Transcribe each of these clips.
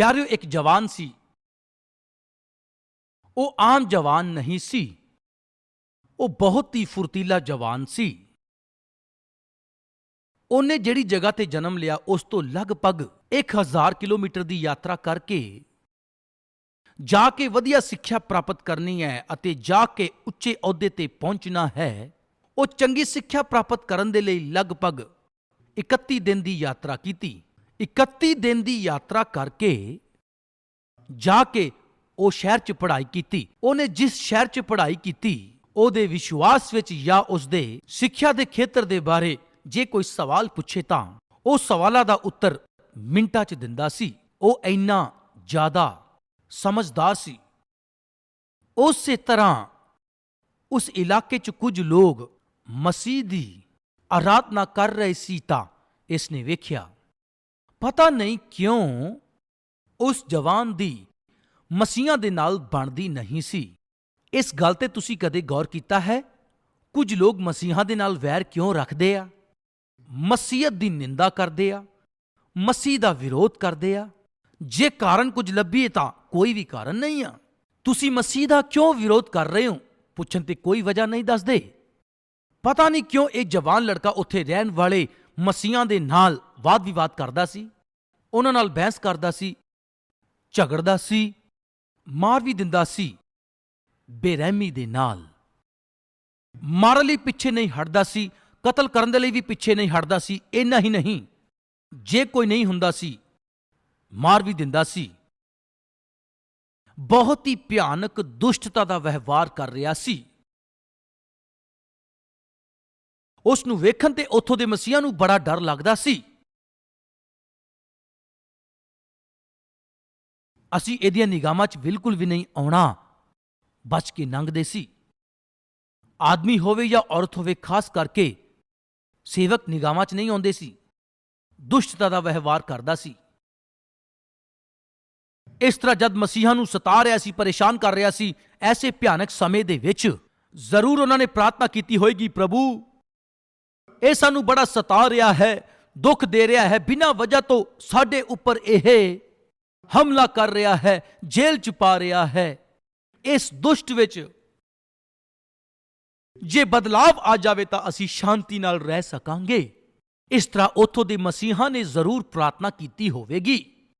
ਪਿਆਰਿਓ ਇੱਕ ਜਵਾਨ ਸੀ ਉਹ ਆਮ ਜਵਾਨ ਨਹੀਂ ਸੀ ਉਹ ਬਹੁਤ ਹੀ ਫੁਰਤੀਲਾ ਜਵਾਨ ਸੀ ਉਹਨੇ ਜਿਹੜੀ ਜਗ੍ਹਾ ਤੇ ਜਨਮ ਲਿਆ ਉਸ ਤੋਂ ਲਗਭਗ 1000 ਕਿਲੋਮੀਟਰ ਦੀ ਯਾਤਰਾ ਕਰਕੇ ਜਾ ਕੇ ਵਧੀਆ ਸਿੱਖਿਆ ਪ੍ਰਾਪਤ ਕਰਨੀ ਹੈ ਅਤੇ ਜਾ ਕੇ ਉੱਚੇ ਅਹੁਦੇ ਤੇ ਪਹੁੰਚਣਾ ਹੈ ਉਹ ਚੰਗੀ ਸਿੱਖਿਆ ਪ੍ਰਾਪਤ ਕਰਨ ਦੇ ਲਈ ਲਗਭਗ 31 ਦਿਨ ਦੀ ਯਾਤਰਾ ਕੀਤੀ 31 ਦਿਨ ਦੀ ਯਾਤਰਾ ਕਰਕੇ ਜਾ ਕੇ ਉਹ ਸ਼ਹਿਰ 'ਚ ਪੜ੍ਹਾਈ ਕੀਤੀ। ਉਹਨੇ ਜਿਸ ਸ਼ਹਿਰ 'ਚ ਪੜ੍ਹਾਈ ਕੀਤੀ, ਉਹਦੇ ਵਿਸ਼ਵਾਸ ਵਿੱਚ ਜਾਂ ਉਸਦੇ ਸਿੱਖਿਆ ਦੇ ਖੇਤਰ ਦੇ ਬਾਰੇ ਜੇ ਕੋਈ ਸਵਾਲ ਪੁੱਛੇ ਤਾਂ ਉਹ ਸਵਾਲਾਂ ਦਾ ਉੱਤਰ ਮਿੰਟਾਂ 'ਚ ਦਿੰਦਾ ਸੀ। ਉਹ ਇੰਨਾ ਜ਼ਿਆਦਾ ਸਮਝਦਾਰ ਸੀ। ਉਸੇ ਤਰ੍ਹਾਂ ਉਸ ਇਲਾਕੇ 'ਚ ਕੁਝ ਲੋਕ ਮਸੀਹ ਦੀ ਆਰਾਧਨਾ ਕਰ ਰਹੇ ਸੀ ਤਾਂ ਇਸ ਨੇ ਵੇਖਿਆ ਪਤਾ ਨਹੀਂ ਕਿਉਂ ਉਸ ਜਵਾਨ ਦੀ ਮਸੀਹਾਂ ਦੇ ਨਾਲ ਬਣਦੀ ਨਹੀਂ ਸੀ। ਇਸ ਗੱਲ ਤੇ ਤੁਸੀਂ ਕਦੇ ਗੌਰ ਕੀਤਾ ਹੈ? ਕੁਝ ਲੋਕ ਮਸੀਹਾਂ ਦੇ ਨਾਲ ਵੈਰ ਕਿਉਂ ਰੱਖਦੇ ਆ? ਮਸੀਹਤ ਦੀ ਨਿੰਦਾ ਕਰਦੇ ਆ? ਮਸੀਹ ਦਾ ਵਿਰੋਧ ਕਰਦੇ ਆ? ਜੇ ਕਾਰਨ ਕੁਝ ਲੱਭੀਏ ਤਾਂ ਕੋਈ ਵੀ ਕਾਰਨ ਨਹੀਂ ਆ। ਤੁਸੀਂ ਮਸੀਹ ਦਾ ਕਿਉਂ ਵਿਰੋਧ ਕਰ ਰਹੇ ਹੋ? ਪੁੱਛਣ ਤੇ ਕੋਈ ਵਜ੍ਹਾ ਨਹੀਂ ਦੱਸਦੇ। ਪਤਾ ਨਹੀਂ ਕਿਉਂ ਇਹ ਜਵਾਨ ਲੜਕਾ ਉੱਥੇ ਰਹਿਣ ਵਾਲੇ ਮਸੀਹਾਂ ਦੇ ਨਾਲ ਵਾਦ ਵਿਵਾਦ ਕਰਦਾ ਸੀ, ਉਹਨਾਂ ਨਾਲ ਬਹਿਸ ਕਰਦਾ ਸੀ, ਝਗੜਦਾ ਸੀ, ਮਾਰ ਵੀ ਦਿੰਦਾ ਸੀ, ਬੇਰਹਿਮੀ ਦੇ ਨਾਲ। ਮਾਰਨ ਲਈ ਪਿੱਛੇ ਨਹੀਂ ਹਟਦਾ ਸੀ, ਕਤਲ ਕਰਨ ਦੇ ਲਈ ਵੀ ਪਿੱਛੇ ਨਹੀਂ ਹਟਦਾ ਸੀ, ਇੰਨਾ ਹੀ ਨਹੀਂ। ਜੇ ਕੋਈ ਨਹੀਂ ਹੁੰਦਾ ਸੀ, ਮਾਰ ਵੀ ਦਿੰਦਾ ਸੀ। ਬਹੁਤ ਹੀ ਭਿਆਨਕ ਦੁਸ਼ਟਤਾ ਦਾ ਵਿਵਹਾਰ ਕਰ ਰਿਹਾ ਸੀ। ਉਸ ਨੂੰ ਵੇਖਣ ਤੇ ਉੱਥੋਂ ਦੇ ਮਸੀਹਾਂ ਨੂੰ ਬੜਾ ਡਰ ਲੱਗਦਾ ਸੀ। ਅਸੀਂ ਇਹਦੀਆਂ ਨਿਗਾਹਾਂ 'ਚ ਬਿਲਕੁਲ ਵੀ ਨਹੀਂ ਆਉਣਾ। ਬਚ ਕੇ ਲੰਘਦੇ ਸੀ। ਆਦਮੀ ਹੋਵੇ ਜਾਂ ਔਰਤ ਹੋਵੇ, ਖਾਸ ਕਰਕੇ ਸੇਵਕ ਨਿਗਾਹਾਂ 'ਚ ਨਹੀਂ ਆਉਂਦੇ ਸੀ। ਦੁਸ਼ਟਤਾ ਦਾ ਵਿਵਹਾਰ ਕਰਦਾ ਸੀ। ਇਸ ਤਰ੍ਹਾਂ ਜਦ ਮਸੀਹਾ ਨੂੰ ਸਤਾ ਰਿਹਾ ਸੀ, ਪਰੇਸ਼ਾਨ ਕਰ ਰਿਹਾ ਸੀ, ਐਸੇ ਭਿਆਨਕ ਸਮੇਂ ਦੇ ਵਿੱਚ ਜ਼ਰੂਰ ਉਹਨਾਂ ਨੇ ਪ੍ਰਾਰਥਨਾ ਕੀਤੀ ਹੋਏਗੀ, ਪ੍ਰਭੂ, ਇਹ ਸਾਨੂੰ ਬੜਾ ਸਤਾ ਰਿਹਾ ਹੈ, ਦੁੱਖ ਦੇ ਰਿਹਾ ਹੈ, ਬਿਨਾਂ ਵਜ੍ਹਾ ਤੋਂ ਸਾਡੇ ਉੱਪਰ ਇਹ ਹਮਲਾ ਕਰ ਰਿਹਾ ਹੈ, ਜੇਲ੍ਹ ਚ ਪਾ ਰਿਹਾ ਹੈ। ਇਸ ਦੁਸ਼ਟ ਵਿੱਚ ਜੇ ਬਦਲਾਵ ਆ ਜਾਵੇ ਤਾਂ ਅਸੀਂ ਸ਼ਾਂਤੀ ਨਾਲ ਰਹਿ ਸਕਾਂਗੇ। ਇਸ ਤਰ੍ਹਾਂ ਉਥੋਂ ਦੇ ਮਸੀਹਾਂ ਨੇ ਜ਼ਰੂਰ ਪ੍ਰਾਰਥਨਾ ਕੀਤੀ ਹੋਵੇਗੀ।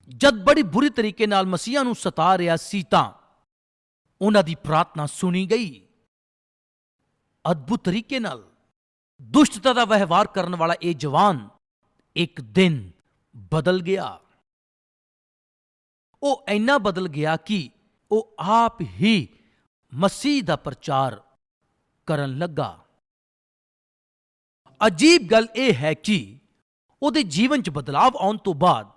ਜਦ ਬੜੀ ਬੁਰੀ ਤਰੀਕੇ ਨਾਲ ਮਸੀਹਾ ਨੂੰ ਸਤਾ ਰਿਹਾ ਸੀ ਤਾਂ ਉਹਨਾਂ ਦੀ ਪ੍ਰਾਰਥਨਾ ਸੁਣੀ ਗਈ। ਅਦਭੁਤ ਤਰੀਕੇ ਨਾਲ ਦੁਸ਼ਟਤਾ ਦਾ ਵਿਵਹਾਰ ਕਰਨ ਵਾਲਾ ਇਹ ਜਵਾਨ ਇੱਕ ਦਿਨ ਬਦਲ ਗਿਆ। ਉਹ ਇੰਨਾ ਬਦਲ ਗਿਆ ਕਿ ਉਹ ਆਪ ਹੀ ਮਸੀਹ ਦਾ ਪ੍ਰਚਾਰ ਕਰਨ ਲੱਗਾ। ਅਜੀਬ ਗੱਲ ਇਹ ਹੈ ਕਿ ਉਹਦੇ ਜੀਵਨ 'ਚ ਬਦਲਾਵ ਆਉਣ ਤੋਂ ਬਾਅਦ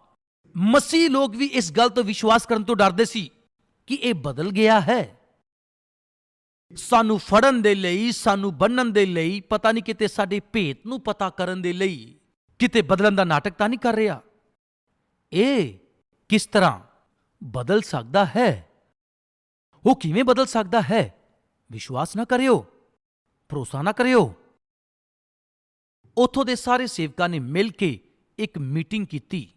ਮਸੀਹ ਲੋਕ ਵੀ ਇਸ ਗੱਲ ਤੋਂ ਵਿਸ਼ਵਾਸ ਕਰਨ ਤੋਂ ਡਰਦੇ ਸੀ ਕਿ ਇਹ ਬਦਲ ਗਿਆ ਹੈ। ਸਾਨੂੰ ਫੜਨ ਦੇ ਲਈ, ਸਾਨੂੰ ਬੰਨਣ ਦੇ ਲਈ, ਪਤਾ ਨਹੀਂ ਕਿਤੇ ਸਾਡੇ ਭੇਤ ਨੂੰ ਪਤਾ ਕਰਨ ਦੇ ਲਈ ਕਿਤੇ ਬਦਲਣ ਦਾ ਨਾਟਕ ਤਾਂ ਨਹੀਂ ਕਰ ਰਿਹਾ। ਇਹ ਕਿਸ ਤਰ੍ਹਾਂ ਬਦਲ ਸਕਦਾ ਹੈ? ਉਹ ਕਿਵੇਂ ਬਦਲ ਸਕਦਾ ਹੈ? ਵਿਸ਼ਵਾਸ ਨਾ ਕਰਿਓ। ਭਰੋਸਾ ਨਾ ਕਰਿਓ। ਉਥੋਂ ਦੇ ਸਾਰੇ ਸੇਵਕਾਂ ਨੇ ਮਿਲ ਕੇ ਇੱਕ ਮੀਟਿੰਗ ਕੀਤੀ।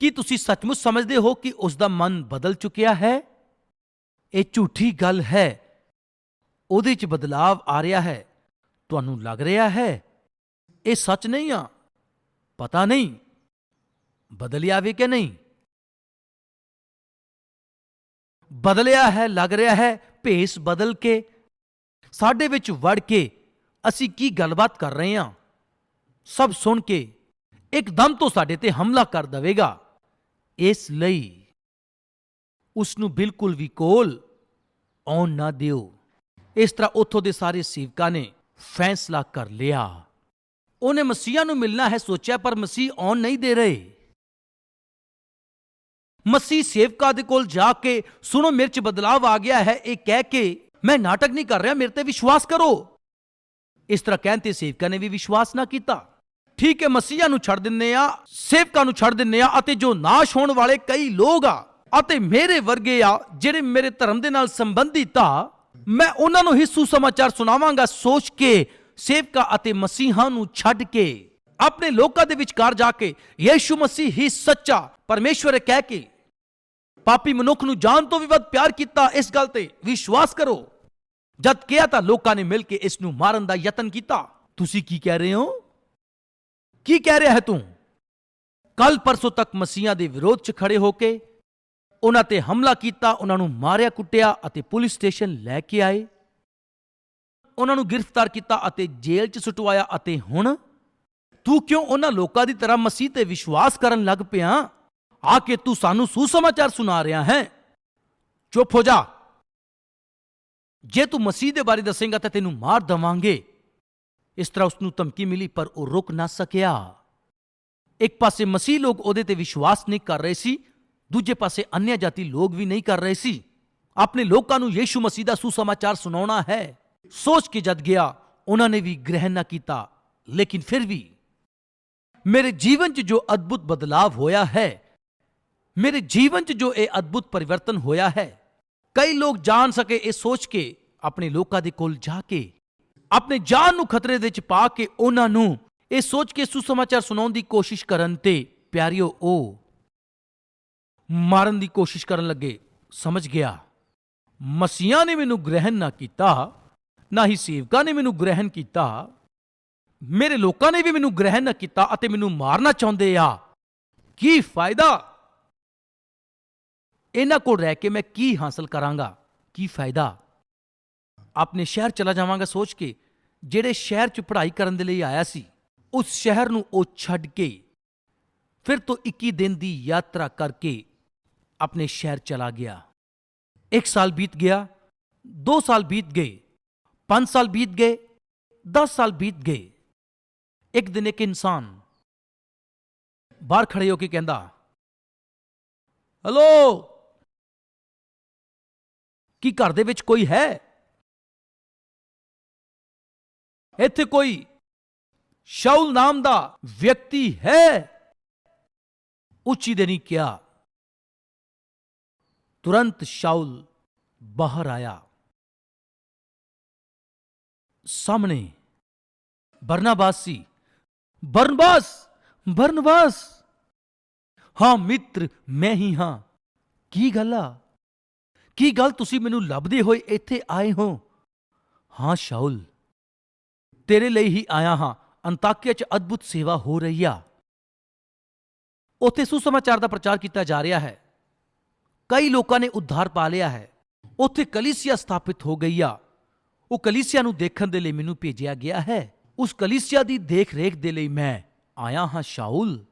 ਕੀ ਤੁਸੀਂ ਸੱਚਮੁੱਚ ਸਮਝਦੇ ਹੋ ਕਿ ਉਸ ਦਾ ਮਨ ਬਦਲ ਚੁੱਕਿਆ ਹੈ? ਇਹ ਝੂਠੀ ਗੱਲ ਹੈ। ਉਹਦੇ 'ਚ ਬਦਲਾਵ ਆ ਰਿਹਾ ਹੈ। ਤੁਹਾਨੂੰ ਲੱਗ ਰਿਹਾ ਹੈ? ਇਹ ਸੱਚ ਨਹੀਂ ਆ। ਪਤਾ ਨਹੀਂ। ਬਦਲਿਆ ਵੀ ਕਿ ਨਹੀਂ? ਬਦਲਿਆ ਹੈ, ਲੱਗ ਰਿਹਾ ਹੈ, ਭੇਸ ਬਦਲ ਕੇ, ਸਾਡੇ ਵਿੱਚ ਵੜ ਕੇ ਅਸੀਂ ਕੀ ਗੱਲਬਾਤ ਕਰ ਰਹੇ ਹਾਂ? ਸਭ ਸੁਣ ਕੇ ਇੱਕਦਮ ਤੋਂ ਸਾਡੇ ਤੇ ਹਮਲਾ ਕਰ ਦੇਵੇਗਾ। ਇਸ ਲਈ ਉਸ ਨੂੰ ਬਿਲਕੁਲ ਵੀ ਕੋਲ ਆਉਣ ਨਾ ਦਿਓ। ਇਸ ਤਰ੍ਹਾਂ ਉੱਥੋਂ ਦੇ ਸਾਰੇ ਸੇਵਕਾਂ ਨੇ ਫੈਸਲਾ ਕਰ ਲਿਆ। ਉਹਨੇ ਮਸੀਹਾਂ ਨੂੰ ਮਿਲਣਾ ਹੈ ਸੋਚਿਆ, ਪਰ ਮਸੀਹ ਆਉਣ ਨਹੀਂ ਦੇ ਰਹੇ। ਮਸੀਹ ਸੇਵਕਾ ਦੇ ਕੋਲ ਜਾ ਕੇ, ਸੁਣੋ, ਮੇਰੇ 'ਚ ਬਦਲਾਵ ਆ ਗਿਆ ਹੈ। ਇਹ ਕਹਿ ਕੇ ਮੈਂ ਨਾਟਕ ਨਹੀਂ ਕਰ ਰਿਹਾ, ਮੇਰੇ ਤੇ ਵਿਸ਼ਵਾਸ ਕਰੋ। ਇਸ ਤਰ੍ਹਾਂ ਕਹਿਣ ਤੇ ਸੇਵਕਾ ਨੇ ਵੀ ਵਿਸ਼ਵਾਸ ਨਾ ਕੀਤਾ। ਠੀਕ ਹੈ, ਮਸੀਹਾ ਨੂੰ ਛੱਡ ਦਿੰਨੇ ਆ ਸੇਵਕਾਂ ਨੂੰ ਛੱਡ ਦਿੰਨੇ ਆ ਅਤੇ ਜੋ ਨਾਸ਼ ਹੋਣ ਵਾਲੇ ਕਈ ਲੋਕ ਆ ਅਤੇ ਮੇਰੇ ਵਰਗੇ ਆ, ਜਿਹੜੇ ਮੇਰੇ ਧਰਮ ਦੇ ਨਾਲ ਸੰਬੰਧਿਤ ਆ, ਮੈਂ ਉਹਨਾਂ ਨੂੰ ਹੀ ਸੁਸਮਾਚਾਰ ਸੁਣਾਵਾਂਗਾ, ਸੋਚ ਕੇ ਸੇਵਕਾ ਅਤੇ ਮਸੀਹਾਂ ਨੂੰ ਛੱਡ ਕੇ। ਆਪਣੇ ਲੋਕਾਂ ਦੇ ਵਿਚਕਾਰ ਜਾ ਕੇ, ਯੀਸ਼ੂ ਮਸੀਹ ਹੀ ਸੱਚਾ। ਪਰਮੇਸ਼ਵਰ ਕਹਿ ਕੇ ਪਾਪੀ ਮਨੁੱਖ ਨੂੰ ਜਾਨ ਤੋਂ ਵੀ ਵੱਧ ਪਿਆਰ ਕੀਤਾ ਇਸ ਗੱਲ ਤੇ ਵਿਸ਼ਵਾਸ ਕਰੋ। ਜਦ ਕਿਹਾ ਤਾਂ ਲੋਕਾਂ ਨੇ ਮਿਲ ਕੇ ਇਸ ਨੂੰ ਮਾਰਨ ਦਾ ਯਤਨ ਕੀਤਾ। ਤੁਸੀਂ ਕੀ ਕਹਿ ਰਹੇ ਹੋ? ਕੀ ਕਹਿ ਰਿਹਾ ਹੈ ਤੂੰ? ਕੱਲ ਪਰਸੋਂ ਤੱਕ ਮਸੀਹਾਂ ਦੇ ਵਿਰੋਧ 'ਚ ਖੜੇ ਹੋ ਕੇ ਉਹਨਾਂ ਤੇ ਹਮਲਾ ਕੀਤਾ, ਉਹਨਾਂ ਨੂੰ ਮਾਰਿਆ, ਕੁੱਟਿਆ ਅਤੇ ਪੁਲਿਸ ਸਟੇਸ਼ਨ ਲੈ ਕੇ ਆਏ। ਉਹਨਾਂ ਨੂੰ ਗ੍ਰਿਫਤਾਰ ਕੀਤਾ ਅਤੇ ਜੇਲ੍ਹ 'ਚ ਸੁਟਵਾਇਆ ਅਤੇ ਹੁਣ ਤੂੰ ਕਿਉਂ ਉਹਨਾਂ ਲੋਕਾਂ ਦੀ ਤਰ੍ਹਾਂ ਮਸੀਹ ਤੇ ਵਿਸ਼ਵਾਸ ਕਰਨ ਲੱਗ ਪਿਆ? ਆ ਕੇ ਤੂੰ ਸਾਨੂੰ ਸੁਸਮਾਚਾਰ ਸੁਣਾ ਰਿਹਾ ਹੈ ਚੁੱਪ ਹੋ ਜਾ ਜੇ ਤੂੰ ਮਸੀਹ ਦੇ ਬਾਰੇ ਦੱਸੇਂਗਾ ਤਾਂ ਤੈਨੂੰ ਮਾਰ ਦਵਾਂਗੇ ਇਸ ਤਰ੍ਹਾਂ ਉਸ ਨੂੰ ਧਮਕੀ ਮਿਲੀ ਪਰ ਉਹ ਰੁਕ ਨਾ ਸਕਿਆ ਇੱਕ ਪਾਸੇ ਮਸੀਹ ਲੋਕ ਉਹਦੇ ਤੇ ਵਿਸ਼ਵਾਸ ਨਹੀਂ ਕਰ ਰਹੇ ਸੀ ਦੂਜੇ ਪਾਸੇ ਅਨਿਆ ਜਾਤੀ ਲੋਕ ਵੀ ਨਹੀਂ ਕਰ ਰਹੇ ਸੀ ਆਪਣੇ ਲੋਕਾਂ ਨੂੰ ਯੀਸ਼ੂ ਮਸੀਹ ਦਾ ਸੁਸਮਾਚਾਰ ਸੁਣਾਉਣਾ ਹੈ ਸੋਚ ਕੇ ਜਦ ਗਿਆ ਉਹਨਾਂ ਨੇ ਵੀ ਗ੍ਰਹਿਣ ਨਾ ਕੀਤਾ ਲੇਕਿਨ ਫਿਰ ਵੀ ਮੇਰੇ ਜੀਵਨ 'ਚ ਜੋ ਅਦਭੁਤ ਬਦਲਾਵ ਹੋਇਆ ਹੈ ਮੇਰੇ ਜੀਵਨ 'ਚ ਜੋ ਇਹ ਅਦਭੁਤ ਪਰਿਵਰਤਨ ਹੋਇਆ ਹੈ ਕਈ ਲੋਕ ਜਾਣ ਸਕੇ ਇਹ ਸੋਚ ਕੇ ਆਪਣੇ ਲੋਕਾਂ ਦੇ ਕੋਲ ਜਾ ਕੇ ਆਪਣੇ ਜਾਨ ਨੂੰ ਖਤਰੇ ਦੇ ਵਿੱਚ ਪਾ ਕੇ ਉਹਨਾਂ ਨੂੰ ਇਹ ਸੋਚ ਕੇ ਸੁਸਮਾਚਾਰ ਸੁਣਾਉਣ ਦੀ ਕੋਸ਼ਿਸ਼ ਕਰਨ ਤੇ ਪਿਆਰਿਓ ਉਹ ਮਾਰਨ ਦੀ ਕੋਸ਼ਿਸ਼ ਕਰਨ ਲੱਗੇ ਸਮਝ ਗਿਆ ਮਸੀਹਾਂ ਨੇ ਮੈਨੂੰ ਗ੍ਰਹਿਣ ਨਾ ਕੀਤਾ ਨਾ ਹੀ ਸੇਵਕਾਂ ਨੇ ਮੈਨੂੰ ਗ੍ਰਹਿਣ ਕੀਤਾ ਮੇਰੇ ਲੋਕਾਂ ਨੇ ਵੀ ਮੈਨੂੰ ਗ੍ਰਹਿਣ ਨਾ ਕੀਤਾ ਅਤੇ ਮੈਨੂੰ ਮਾਰਨਾ ਚਾਹੁੰਦੇ ਆ ਕੀ ਫਾਇਦਾ ਇਹਨਾਂ ਕੋਲ ਰਹਿ ਕੇ ਮੈਂ ਕੀ ਹਾਸਲ ਕਰਾਂਗਾ? ਕੀ ਫਾਇਦਾ? ਆਪਣੇ ਸ਼ਹਿਰ ਚਲਾ ਜਾਵਾਂਗਾ ਸੋਚ ਕੇ, ਜਿਹੜੇ ਸ਼ਹਿਰ 'ਚ ਪੜ੍ਹਾਈ ਕਰਨ ਦੇ ਲਈ ਆਇਆ ਸੀ, ਉਸ ਸ਼ਹਿਰ ਨੂੰ ਉਹ ਛੱਡ ਕੇ, ਫਿਰ ਤੋਂ 21 ਦਿਨ ਦੀ ਯਾਤਰਾ ਕਰਕੇ ਆਪਣੇ ਸ਼ਹਿਰ ਚਲਾ ਗਿਆ। ਇੱਕ ਸਾਲ ਬੀਤ ਗਿਆ, ਦੋ ਸਾਲ ਬੀਤ ਗਏ, ਪੰਜ ਸਾਲ ਬੀਤ ਗਏ 10 ਸਾਲ ਬੀਤ ਗਏ। ਇੱਕ ਦਿਨ ਇੱਕ ਇਨਸਾਨ ਬਾਹਰ ਖੜੇ ਹੋ ਕੇ ਕਹਿੰਦਾ ਹਲੋ ਕੀ ਘਰ ਦੇ ਵਿੱਚ ਕੋਈ ਹੈ? ਇੱਥੇ ਕੋਈ ਸ਼ਾਉਲ ਨਾਮ ਦਾ ਵਿਅਕਤੀ ਹੈ? ਉੱਚੀ ਦੇ ਨਹੀਂ ਕਿਹਾ। ਤੁਰੰਤ ਸ਼ਾਉਲ ਬਾਹਰ ਆਇਆ। ਸਾਹਮਣੇ ਬਰਨਾਬਾਸ ਸੀ। ਬਰਨਬਾਸ! ਬਰਨਬਾਸ! ਹਾਂ ਮਿੱਤਰ, ਮੈਂ ਹੀ ਹਾਂ। ਕੀ ਗੱਲ ਆ? ਕੀ ਗੱਲ ਤੁਸੀਂ ਮੈਨੂੰ ਲੱਭਦੇ ਹੋਏ ਇੱਥੇ ਆਏ ਹੋ? ਹਾਂ, ਸ਼ਾਉਲ। ਤੇਰੇ ਲਈ ਹੀ ਆਇਆ ਹਾਂ। ਅੰਤਾਕਿਆ 'ਚ ਅਦਭੁਤ ਸੇਵਾ ਹੋ ਰਹੀ ਆ। ਉੱਥੇ ਸੁਸਮਾਚਾਰ ਦਾ ਪ੍ਰਚਾਰ ਕੀਤਾ ਜਾ ਰਿਹਾ ਹੈ। ਕਈ ਲੋਕਾਂ ਨੇ ਉਧਾਰ ਪਾ ਲਿਆ ਹੈ। ਉੱਥੇ ਕਲੀਸਿਆ ਸਥਾਪਿਤ ਹੋ ਗਈ ਆ। ਉਹ ਕਲੀਸਿਆ ਨੂੰ ਦੇਖਣ ਦੇ ਲਈ ਮੈਨੂੰ ਭੇਜਿਆ ਗਿਆ ਹੈ। ਉਸ ਕਲੀਸਿਆ ਦੀ ਦੇਖ-ਰੇਖ ਦੇ ਲਈ ਮੈਂ ਆਇਆ ਹਾਂ, ਸ਼ਾਉਲ।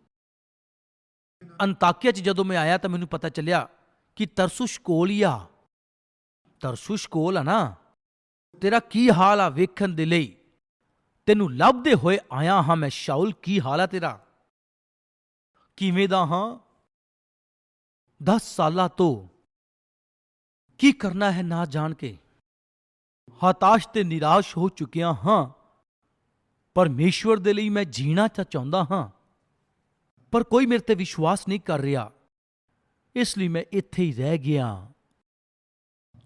ਅੰਤਾਕਿਆ 'ਚ ਜਦੋਂ ਮੈਂ ਆਇਆ ਤਾਂ ਮੈਨੂੰ ਪਤਾ ਚੱਲਿਆ ਕਿ ਤਰਸੁਸ਼ ਕੋਲ ਹੀ ਆ। ਤਰਸੁਸ਼ ਕੋਲ ਆ ਨਾ। ਤੇਰਾ ਕੀ ਹਾਲ ਆ ਵੇਖਣ ਦੇ ਲਈ? ਤੈਨੂੰ ਲੱਭਦੇ ਹੋਏ ਆਇਆ ਹਾਂ ਮੈਂ। ਸ਼ਾਉਲ, ਕੀ ਹਾਲ ਆ ਤੇਰਾ? ਕਿਵੇਂ ਦਾ ਹਾਂ? 10 ਸਾਲਾਂ ਤੋਂ ਕੀ ਕਰਨਾ ਹੈ ਨਾ ਜਾਣ ਕੇ? ਹਤਾਸ਼ ਤੇ ਨਿਰਾਸ਼ ਹੋ ਚੁੱਕਿਆ ਹਾਂ। ਪਰਮੇਸ਼ਵਰ ਦੇ ਲਈ ਮੈਂ ਜੀਣਾ ਤਾਂ ਚਾਹੁੰਦਾ ਹਾਂ, ਪਰ ਕੋਈ ਮੇਰੇ ਤੇ ਵਿਸ਼ਵਾਸ ਨਹੀਂ ਕਰ ਰਿਹਾ। ਇਸ ਲਈ ਮੈਂ ਇੱਥੇ ਹੀ ਰਹਿ ਗਿਆ।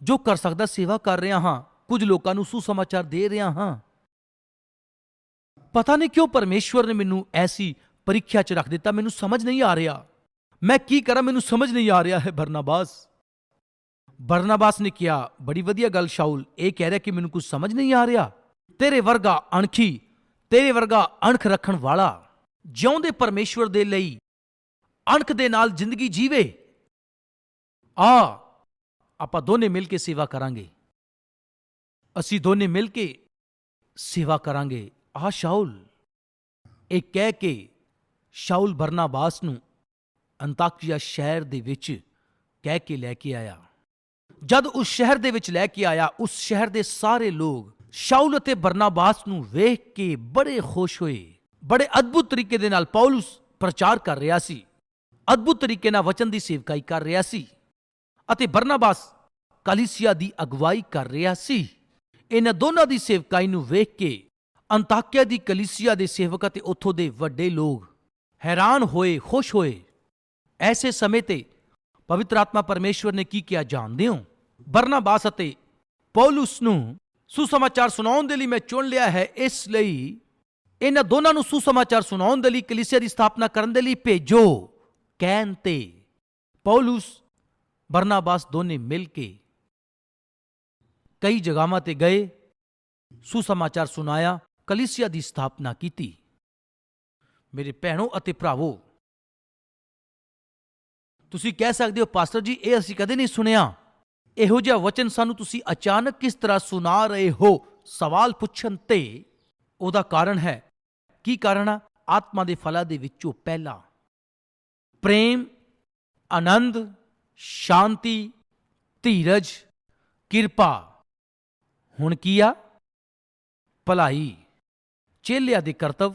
ਜੋ ਕਰ ਸਕਦਾ ਸੇਵਾ ਕਰ ਰਿਹਾ ਹਾਂ, ਕੁਝ ਲੋਕਾਂ ਨੂੰ ਸੁਸਮਾਚਾਰ ਦੇ ਰਿਹਾ ਹਾਂ। ਪਤਾ ਨਹੀਂ ਕਿਉਂ ਪਰਮੇਸ਼ਵਰ ਨੇ ਮੈਨੂੰ ਐਸੀ ਪ੍ਰੀਖਿਆ 'ਚ ਰੱਖ ਦਿੱਤਾ, ਮੈਨੂੰ ਸਮਝ ਨਹੀਂ ਆ ਰਿਹਾ। ਮੈਂ ਕੀ ਕਰਾਂ, ਮੈਨੂੰ ਸਮਝ ਨਹੀਂ ਆ ਰਿਹਾ ਹੈ ਬਰਨਾਬਾਸ। ਬਰਨਾਬਾਸ ਨੇ ਕਿਹਾ, ਬੜੀ ਵਧੀਆ ਗੱਲ ਸ਼ਾਉਲ ਇਹ ਕਹਿ ਰਿਹਾ ਕਿ ਮੈਨੂੰ ਕੁਝ ਸਮਝ ਨਹੀਂ ਆ ਰਿਹਾ। ਤੇਰੇ ਵਰਗਾ ਅਣਖੀ, ਤੇਰੇ ਵਰਗਾ ਅਣਖ ਰੱਖਣ ਵਾਲਾ, ਜਿਉਂਦੇ ਪਰਮੇਸ਼ਵਰ ਦੇ ਲਈ ਅਣਖ ਦੇ ਨਾਲ ਜ਼ਿੰਦਗੀ ਜੀਵੇ। ਆ ਆਪਾਂ ਦੋਨੇ ਮਿਲ ਕੇ ਸੇਵਾ ਕਰਾਂਗੇ। ਅਸੀਂ ਦੋਨੇ ਮਿਲ ਕੇ ਸੇਵਾ ਕਰਾਂਗੇ। ਆ ਸ਼ਾਉਲ, ਇਹ ਕਹਿ ਕੇ ਸ਼ਾਉਲ ਬਰਨਾਬਾਸ ਨੂੰ ਅੰਤਾਕੀਆ ਸ਼ਹਿਰ ਦੇ ਵਿੱਚ ਕਹਿ ਕੇ ਲੈ ਕੇ ਆਇਆ। ਜਦ ਉਸ ਸ਼ਹਿਰ ਦੇ ਵਿੱਚ ਲੈ ਕੇ ਆਇਆ, ਉਸ ਸ਼ਹਿਰ ਦੇ ਸਾਰੇ ਲੋਕ ਸ਼ਾਉਲ ਅਤੇ ਬਰਨਾਬਾਸ ਨੂੰ ਵੇਖ ਕੇ ਬੜੇ ਖੁਸ਼ ਹੋਏ। ਬੜੇ ਅਦਭੁਤ ਤਰੀਕੇ ਦੇ ਨਾਲ ਪੌਲਸ ਪ੍ਰਚਾਰ ਕਰ ਰਿਹਾ ਸੀ। ਅਦਭੁਤ ਤਰੀਕੇ ਨਾਲ ਵਚਨ ਦੀ ਸੇਵਕਾਈ ਕਰ ਰਿਹਾ ਸੀ। ਅਤੇ ਬਰਨਾਬਾਸ ਕਲੀਸਿਆ ਦੀ ਅਗਵਾਈ ਕਰ ਰਿਹਾ ਸੀ। ਇਹਨਾਂ ਦੋਨਾਂ ਦੀ ਸੇਵਕਾਈ ਨੂੰ ਵੇਖ ਕੇ ਅੰਤਾਕਿਆ ਦੀ ਕਲੀਸਿਆ ਦੇ ਸੇਵਕ ਅਤੇ ਉੱਥੋਂ ਦੇ ਵੱਡੇ ਲੋਕ ਹੈਰਾਨ ਹੋਏ, ਖੁਸ਼ ਹੋਏ। ਐਸੇ ਸਮੇਂ ਤੇ ਪਵਿੱਤਰ ਆਤਮਾ ਪਰਮੇਸ਼ਵਰ ਨੇ ਕੀ ਕਿਹਾ ਜਾਣਦੇ ਹੋ? ਬਰਨਾਬਾਸ ਅਤੇ ਪੌਲਸ ਨੂੰ ਸੁਸਮਾਚਾਰ ਸੁਣਾਉਣ ਦੇ ਲਈ ਮੈਂ ਚੁਣ ਲਿਆ ਹੈ, ਇਸ ਲਈ ਇਹਨਾਂ ਦੋਨਾਂ ਨੂੰ ਸੁਸਮਾਚਾਰ ਸੁਣਾਉਣ ਦੇ ਲਈ ਕਲੀਸਿਆ ਦੀ ਸਥਾਪਨਾ ਕਰਨ ਦੇ ਲਈ ਭੇਜੋ, ਕਹਿਣ ਤੇ ਪੌਲਸ ਬਰਨਾਬਾਸ ਦੋਨੇ ਮਿਲ ਕੇ ਕਈ ਜਗ੍ਹਾਵਾਂ ਤੇ ਗਏ, ਸੁਸਮਾਚਾਰ ਸੁਣਾਇਆ, ਕਲੀਸਿਆ ਦੀ ਸਥਾਪਨਾ ਕੀਤੀ। ਮੇਰੇ ਭੈਣੋ ਅਤੇ ਭਰਾਵੋ, ਤੁਸੀਂ ਕਹਿ ਸਕਦੇ ਹੋ, ਪਾਸਟਰ ਜੀ, ਇਹ ਅਸੀਂ ਕਦੇ ਨਹੀਂ ਸੁਣਿਆ। ਇਹੋ ਜਿਹਾ ਵਚਨ ਸਾਨੂੰ ਤੁਸੀਂ ਅਚਾਨਕ ਕਿਸ ਤਰ੍ਹਾਂ ਸੁਣਾ ਰਹੇ ਹੋ? ਸਵਾਲ ਪੁੱਛਣ ਤੇ ਉਹਦਾ ਕਾਰਨ ਹੈ। ਕੀ ਕਾਰਨ ਆ? ਆਤਮਾ ਦੇ ਫਲਾਂ ਦੇ ਵਿੱਚੋਂ ਪਹਿਲਾ। ਪ੍ਰੇਮ, ਆਨੰਦ ਸ਼ਾਂਤੀ, ਧੀਰਜ, ਕਿਰਪਾ। ਹੁਣ ਕੀ ਆ? ਭਲਾਈ, ਚੇਲਿਆਂ ਦੇ ਕਰਤਵ।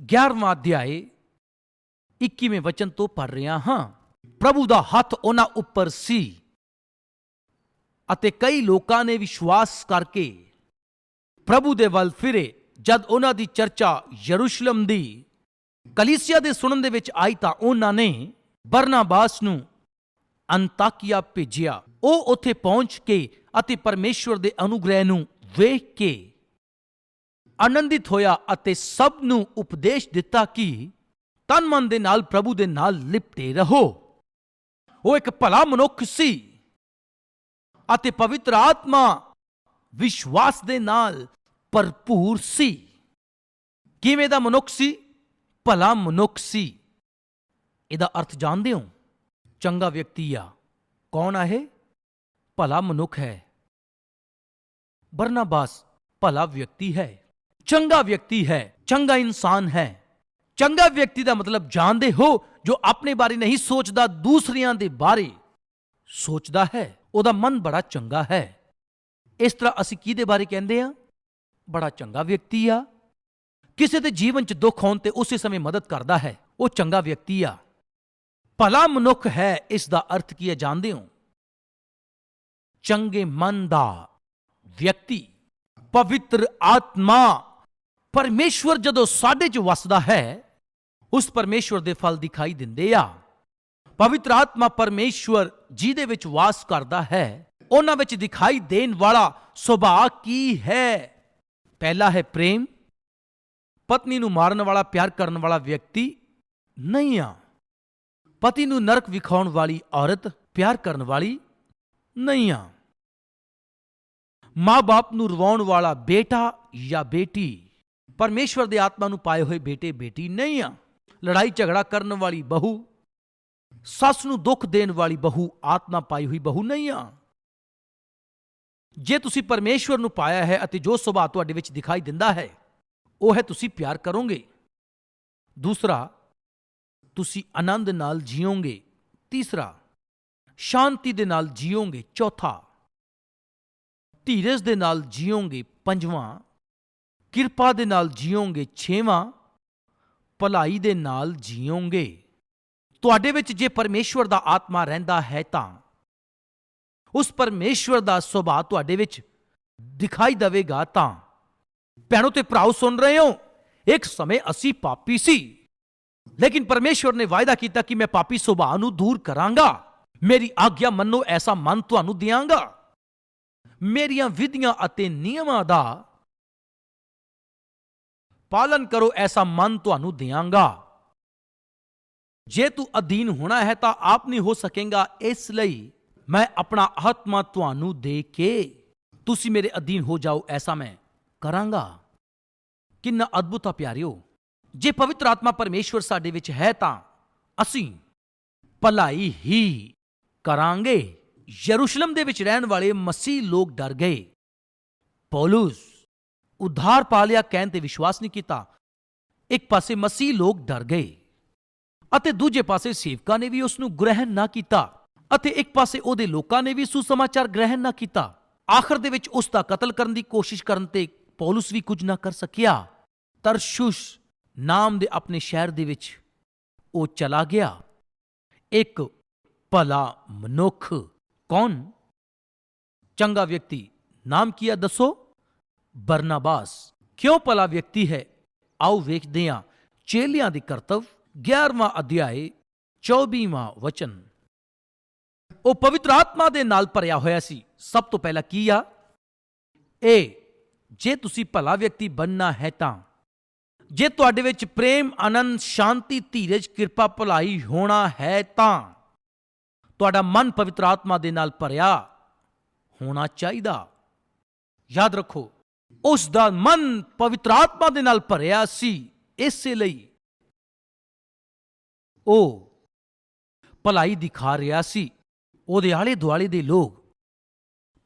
11ਵਾਂ ਅਧਿਆਏ 21ਵੇਂ ਵਚਨ ਤੋਂ ਪੜ ਰਿਹਾ ਹਾਂ। ਪ੍ਰਭੂ ਦਾ ਹੱਥ ਉਹਨਾਂ ਉੱਪਰ ਸੀ ਅਤੇ ਕਈ ਲੋਕਾਂ ਨੇ ਵਿਸ਼ਵਾਸ ਕਰਕੇ ਪ੍ਰਭੂ ਦੇ ਵੱਲ ਫਿਰੇ ਜਦ ਉਹਨਾਂ ਦੀ ਚਰਚਾ ਯਰੂਸ਼ਲਮ ਦੀ। ਕਲੀਸਿਆ ਦੇ ਸੁਣਨ ਦੇ ਵਿੱਚ ਆਈ ਤਾਂ ਉਹਨਾਂ ਨੇ ਬਰਨਾਬਾਸ ਨੂੰ ਅੰਤਾਕੀਆ ਭੇਜਿਆ। ਉਹ ਉੱਥੇ ਪਹੁੰਚ ਕੇ ਅਤੇ ਪਰਮੇਸ਼ਵਰ ਦੇ ਅਨੁਗ੍ਰਹਿ ਨੂੰ ਵੇਖ ਕੇ ਆਨੰਦਿਤ ਹੋਇਆ ਅਤੇ ਸਭ ਨੂੰ ਉਪਦੇਸ਼ ਦਿੱਤਾ ਕਿ ਤਨ ਮਨ ਦੇ ਨਾਲ, ਪ੍ਰਭੂ ਦੇ ਨਾਲ ਲਿਪਟੇ ਰਹੋ। ਉਹ ਇੱਕ ਭਲਾ ਮਨੁੱਖ ਸੀ ਅਤੇ ਪਵਿੱਤਰ ਆਤਮਾ ਵਿਸ਼ਵਾਸ ਦੇ ਨਾਲ ਭਰਪੂਰ ਸੀ। ਕਿਵੇਂ ਦਾ ਮਨੁੱਖ ਸੀ? ਭਲਾ ਮਨੁੱਖ ਸੀ। ਇਹਦਾ ਅਰਥ ਜਾਣਦੇ ਹੋ? ਚੰਗਾ ਵਿਅਕਤੀ ਆ। ਕੌਣ ਆ ਇਹ? ਭਲਾ ਮਨੁੱਖ ਹੈ। ਬਰਨਾਬਾਸ ਭਲਾ ਵਿਅਕਤੀ ਹੈ। ਚੰਗਾ ਵਿਅਕਤੀ ਹੈ। ਚੰਗਾ ਇਨਸਾਨ ਹੈ। ਚੰਗਾ ਵਿਅਕਤੀ ਦਾ ਮਤਲਬ ਜਾਣਦੇ ਹੋ ਜੋ ਆਪਣੇ ਬਾਰੇ ਨਹੀਂ ਸੋਚਦਾ, ਦੂਸਰਿਆਂ ਦੇ ਬਾਰੇ ਸੋਚਦਾ ਹੈ। ਉਹਦਾ ਮਨ ਬੜਾ ਚੰਗਾ ਹੈ। ਇਸ ਤਰ੍ਹਾਂ ਅਸੀਂ ਕਿਹਦੇ ਬਾਰੇ ਕਹਿੰਦੇ ਆ? ਬੜਾ ਚੰਗਾ ਵਿਅਕਤੀ ਆ। ਕਿਸੇ ਦੇ ਜੀਵਨ 'ਚ ਦੁੱਖ ਹੋਣ ਤੇ ਉਸੇ ਸਮੇਂ ਮਦਦ ਕਰਦਾ ਹੈ। ਉਹ ਚੰਗਾ ਵਿਅਕਤੀ ਆ। ਭਲਾ ਮਨੁੱਖ ਹੈ, ਇਸ ਦਾ ਅਰਥ ਕੀ ਹੈ ਜਾਣਦੇ ਹੋ? ਚੰਗੇ ਮਨ ਦਾ ਵਿਅਕਤੀ, ਪਵਿੱਤਰ ਆਤਮਾ ਪਰਮੇਸ਼ਵਰ ਜਦੋਂ ਸਾਡੇ 'ਚ ਵਸਦਾ ਹੈ, ਉਸ ਪਰਮੇਸ਼ਵਰ ਦੇ ਫਲ ਦਿਖਾਈ ਦਿੰਦੇ ਆ। ਪਵਿੱਤਰ ਆਤਮਾ ਪਰਮੇਸ਼ਵਰ ਜਿਹਦੇ ਵਿੱਚ ਵਾਸ ਕਰਦਾ ਹੈ, ਉਹਨਾਂ ਵਿੱਚ ਦਿਖਾਈ ਦੇਣ ਵਾਲਾ ਸੁਭਾਅ ਕੀ ਹੈ? ਪਹਿਲਾ ਹੈ ਪ੍ਰੇਮ, ਪਤਨੀ ਨੂੰ ਮਾਰਨ ਵਾਲਾ, ਪਿਆਰ ਕਰਨ ਵਾਲਾ ਵਿਅਕਤੀ ਨਹੀਂ ਆ। ਪਤੀ ਨੂੰ ਨਰਕ ਵਿਖਾਉਣ ਵਾਲੀ ਔਰਤ ਪਿਆਰ ਕਰਨ ਵਾਲੀ ਨਹੀਂ ਆ। ਮਾਂ-ਬਾਪ ਨੂੰ ਰਵਾਉਣ ਵਾਲਾ ਬੇਟਾ ਜਾਂ ਬੇਟੀ, ਪਰਮੇਸ਼ਵਰ ਦੇ ਆਤਮਾ ਨੂੰ ਪਾਏ ਹੋਏ ਬੇਟੇ, ਬੇਟੀ ਨਹੀਂ ਆ। ਲੜਾਈ ਝਗੜਾ ਕਰਨ ਵਾਲੀ ਬਹੂ, ਸੱਸ ਨੂੰ ਦੁੱਖ ਦੇਣ ਵਾਲੀ ਬਹੂ, ਆਤਮਾ ਪਾਈ ਹੋਈ ਬਹੂ ਨਹੀਂ ਆ। ਜੇ ਤੁਸੀਂ ਪਰਮੇਸ਼ਵਰ ਨੂੰ ਪਾਇਆ ਹੈ ਅਤੇ ਜੋ ਸੁਭਾਅ ਤੁਹਾਡੇ ਵਿੱਚ ਦਿਖਾਈ ਦਿੰਦਾ ਹੈ, ਉਹ ਹੈ ਤੁਸੀਂ ਪਿਆਰ ਕਰੋਗੇ। ਦੂਸਰਾ ਤੁਸੀਂ ਆਨੰਦ ਨਾਲ ਜੀਓਗੇ। ਤੀਸਰਾ, ਸ਼ਾਂਤੀ ਦੇ ਨਾਲ ਜੀਓਗੇ। ਚੌਥਾ, ਧੀਰਜ ਦੇ ਨਾਲ ਜੀਓਗੇ। ਪੰਜਵਾਂ, ਕਿਰਪਾ ਦੇ ਨਾਲ ਜੀਓਗੇ। ਛੇਵਾਂ, ਭਲਾਈ ਦੇ ਨਾਲ ਜੀਓਗੇ। ਤੁਹਾਡੇ ਵਿੱਚ ਜੇ ਪਰਮੇਸ਼ਵਰ ਦਾ ਆਤਮਾ ਰਹਿੰਦਾ ਹੈ ਤਾਂ ਉਸ ਪਰਮੇਸ਼ਵਰ ਦਾ ਸੁਭਾਅ ਤੁਹਾਡੇ ਵਿੱਚ ਦਿਖਾਈ ਦੇਵੇਗਾ ਤਾਂ। ਭੈਣੋ ਤੇ ਭਰਾਓ ਸੁਣ ਰਹੇ ਹੋ, ਇੱਕ ਸਮੇਂ ਅਸੀਂ ਪਾਪੀ ਸੀ। ਲੇਕਿਨ ਪਰਮੇਸ਼ਵਰ ਨੇ ਵਾਅਦਾ ਕੀਤਾ ਕਿ ਮੈਂ ਪਾਪੀ ਸੁਭਾਅ ਨੂੰ ਦੂਰ ਕਰਾਂਗਾ। ਮੇਰੀ ਆਗਿਆ ਮੰਨੋ, ਐਸਾ ਮਨ ਤੁਹਾਨੂੰ ਦਿਆਂਗਾ। ਮੇਰੀਆਂ ਵਿਧੀਆਂ ਅਤੇ ਨਿਯਮਾਂ ਦਾ ਪਾਲਨ ਕਰੋ, ਐਸਾ ਮਨ ਤੁਹਾਨੂੰ ਦਿਆਂਗਾ। ਜੇ ਤੂੰ ਅਧੀਨ ਹੋਣਾ ਹੈ ਤਾਂ ਆਪ ਨਹੀਂ ਹੋ ਸਕੇਗਾ, ਇਸ ਲਈ ਮੈਂ ਆਪਣਾ ਆਤਮਾ ਤੁਹਾਨੂੰ ਦੇ ਕੇ ਤੁਸੀਂ ਮੇਰੇ ਅਧੀਨ ਹੋ ਜਾਓ, ਐਸਾ ਮੈਂ ਕਰਾਂਗਾ। ਕਿੰਨਾ ਅਦਭੁਤ ਆ ਪਿਆਰਿਓ ਜੇ ਪਵਿੱਤਰ ਆਤਮਾ ਪਰਮੇਸ਼ਵਰ ਸਾਡੇ ਵਿੱਚ ਹੈ ਤਾਂ ਅਸੀਂ ਭਲਾਈ ਹੀ ਕਰਾਂਗੇ। ਯਰੂਸ਼ਲਮ ਦੇ ਵਿੱਚ ਰਹਿਣ ਵਾਲੇ ਮਸੀਹ ਲੋਕ ਡਰ ਗਏ। ਪੌਲਸ ਉਧਾਰ ਪਾ ਲਿਆ, ਕਹਿਣ ਤੇ ਵਿਸ਼ਵਾਸ ਨਹੀਂ ਕੀਤਾ। ਇੱਕ ਪਾਸੇ ਮਸੀਹ ਲੋਕ ਡਰ ਗਏ ਅਤੇ ਦੂਜੇ ਪਾਸੇ ਸੇਵਕਾਂ ਨੇ ਵੀ ਉਸ ਨੂੰ ਗ੍ਰਹਿਣ ਨਾ ਕੀਤਾ ਅਤੇ ਇੱਕ ਪਾਸੇ ਉਹਦੇ ਲੋਕਾਂ ਨੇ ਵੀ ਸੁਸਮਾਚਾਰ ਗ੍ਰਹਿਣ ਨਾ ਕੀਤਾ। ਆਖਰ ਦੇ ਵਿੱਚ ਉਸ ਦਾ ਕਤਲ ਕਰਨ ਦੀ ਕੋਸ਼ਿਸ਼ ਕਰਨ ਤੇ ਪੌਲਸ ਵੀ ਕੁਝ ਨਾ ਕਰ ਸਕਿਆ। ਤਰਸ਼ੁਸ਼ ਨਾਮ ਦੇ ਆਪਣੇ ਸ਼ਹਿਰ ਦੇ ਵਿੱਚ ਉਹ ਚਲਾ ਗਿਆ। ਇੱਕ ਭਲਾ ਮਨੁੱਖ ਕੌਣ? ਚੰਗਾ ਵਿਅਕਤੀ ਨਾਮ ਕੀ ਹੈ ਦੱਸੋ? ਬਰਨਾਬਾਸ। ਕਿਉਂ ਭਲਾ ਵਿਅਕਤੀ ਹੈ? ਆਓ ਵੇਖਦੇ ਹਾਂ। ਚੇਲਿਆਂ ਦੇ ਕਰਤਵ 11ਵਾਂ ਅਧਿਆਏ 24ਵਾਂ ਵਚਨ। ਉਹ ਪਵਿੱਤਰ ਆਤਮਾ ਦੇ ਨਾਲ ਭਰਿਆ ਹੋਇਆ ਸੀ। ਸਭ ਤੋਂ ਪਹਿਲਾਂ ਕੀ ਆ? ਇਹ ਜੇ ਤੁਸੀਂ ਭਲਾ ਵਿਅਕਤੀ ਬਣਨਾ ਹੈ ਤਾਂ ਜੇ ਤੁਹਾਡੇ ਵਿੱਚ ਪ੍ਰੇਮ, ਆਨੰਦ, ਸ਼ਾਂਤੀ, ਧੀਰਜ, ਕਿਰਪਾ, ਭਲਾਈ ਹੋਣਾ ਹੈ ਤਾਂ ਤੁਹਾਡਾ ਮਨ ਪਵਿੱਤਰ ਆਤਮਾ ਦੇ ਨਾਲ ਭਰਿਆ ਹੋਣਾ ਚਾਹੀਦਾ। ਯਾਦ ਰੱਖੋ, ਉਸ ਦਾ ਮਨ ਪਵਿੱਤਰ ਆਤਮਾ ਦੇ ਨਾਲ ਭਰਿਆ ਸੀ, ਇਸੇ ਲਈ ਉਹ ਭਲਾਈ ਦਿਖਾ ਰਿਹਾ ਸੀ। ਉਹਦੇ ਆਲੇ ਦੁਆਲੇ ਦੇ ਲੋਕ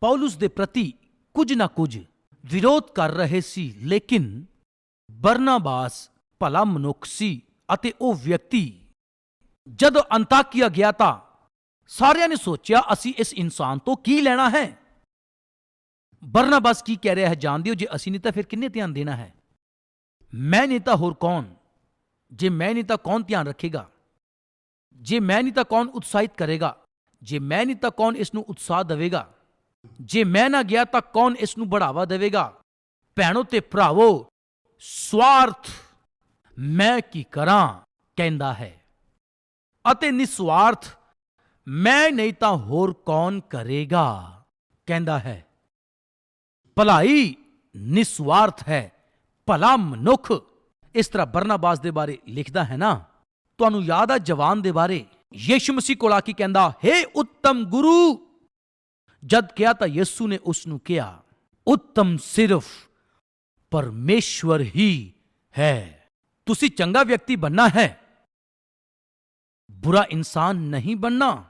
ਪੌਲਸ ਦੇ ਪ੍ਰਤੀ ਕੁਝ ਨਾ ਕੁਝ ਵਿਰੋਧ ਕਰ ਰਹੇ ਸੀ, ਲੇਕਿਨ ਬਰਨਾਬਾਸ ਭਲਾ ਮਨੁੱਖ ਸੀ ਅਤੇ ਉਹ ਵਿਅਕਤੀ। ਜਦੋਂ ਅੰਤਾਕਿਆ ਗਿਆ ਤਾਂ ਸਾਰਿਆਂ ਨੇ ਸੋਚਿਆ, ਅਸੀਂ ਇਸ ਇਨਸਾਨ ਤੋਂ ਕੀ ਲੈਣਾ ਹੈ? ਬਰਨਾਬਾਸ ਕੀ ਕਹਿ ਰਿਹਾ ਹੈ? ਜਾਣਦੇ ਹੋ, ਜੇ ਅਸੀਂ ਨਹੀਂ ਤਾਂ ਫਿਰ ਕਿੰਨੇ ਧਿਆਨ ਦੇਣਾ ਹੈ? ਮੈਂ ਨਹੀਂ ਤਾਂ ਹੋਰ ਕੌਣ? ਜੇ ਮੈਂ ਨਹੀਂ ਤਾਂ ਕੌਣ ਧਿਆਨ ਰੱਖੇਗਾ? ਜੇ ਮੈਂ ਨਹੀਂ ਤਾਂ ਕੌਣ ਉਤਸ਼ਾਹਿਤ ਕਰੇਗਾ? ਜੇ ਮੈਂ ਨਹੀਂ ਤਾਂ ਕੌਣ ਇਸ ਨੂੰ ਉਤਸ਼ਾਹ ਦੇਵੇਗਾ? ਜੇ ਮੈਂ ਨਾ ਗਿਆ ਤਾਂ ਕੌਣ ਇਸ ਨੂੰ ਬੜਾਵਾ ਦੇਵੇਗਾ? ਭੈਣੋ ਤੇ ਭਰਾਵੋ ਸਵਾਰਥ। ਮੈਂ ਕੀ ਕਰਾਂ, ਕਹਿੰਦਾ ਹੈ। ਅਤੇ ਨਿਸਵਾਰਥ, ਮੈਂ ਨਹੀਂ ਤਾਂ ਹੋਰ ਕੌਣ ਕਰੇਗਾ, ਕਹਿੰਦਾ ਹੈ। ਭਲਾਈ ਨਿਸਵਾਰਥ ਹੈ, ਭਲਾ ਮਨੁੱਖ। ਇਸ ਤਰ੍ਹਾਂ ਬਰਨਾਬਾਸ ਦੇ ਬਾਰੇ ਲਿਖਦਾ ਹੈ ਨਾ। ਤੁਹਾਨੂੰ ਯਾਦ ਆ ਜਵਾਨ ਦੇ ਬਾਰੇ? ਯੀਸ਼ੂ ਮਸੀਹ ਕੋਲ ਆ ਕੇ ਕਹਿੰਦਾ, ਹੇ ਉੱਤਮ ਗੁਰੂ! ਜਦ ਕਿਹਾ ਤਾਂ ਯਿਸੂ ਨੇ ਉਸ ਨੂੰ ਕਿਹਾ, ਉੱਤਮ ਸਿਰਫ ਪਰਮੇਸ਼ਵਰ ਹੀ ਹੈ। ਤੁਸੀਂ ਚੰਗਾ ਵਿਅਕਤੀ ਬੰਨਾ ਹੈ। ਬੁਰਾ ਇਨਸਾਨ ਨਹੀਂ ਬੰਨਾ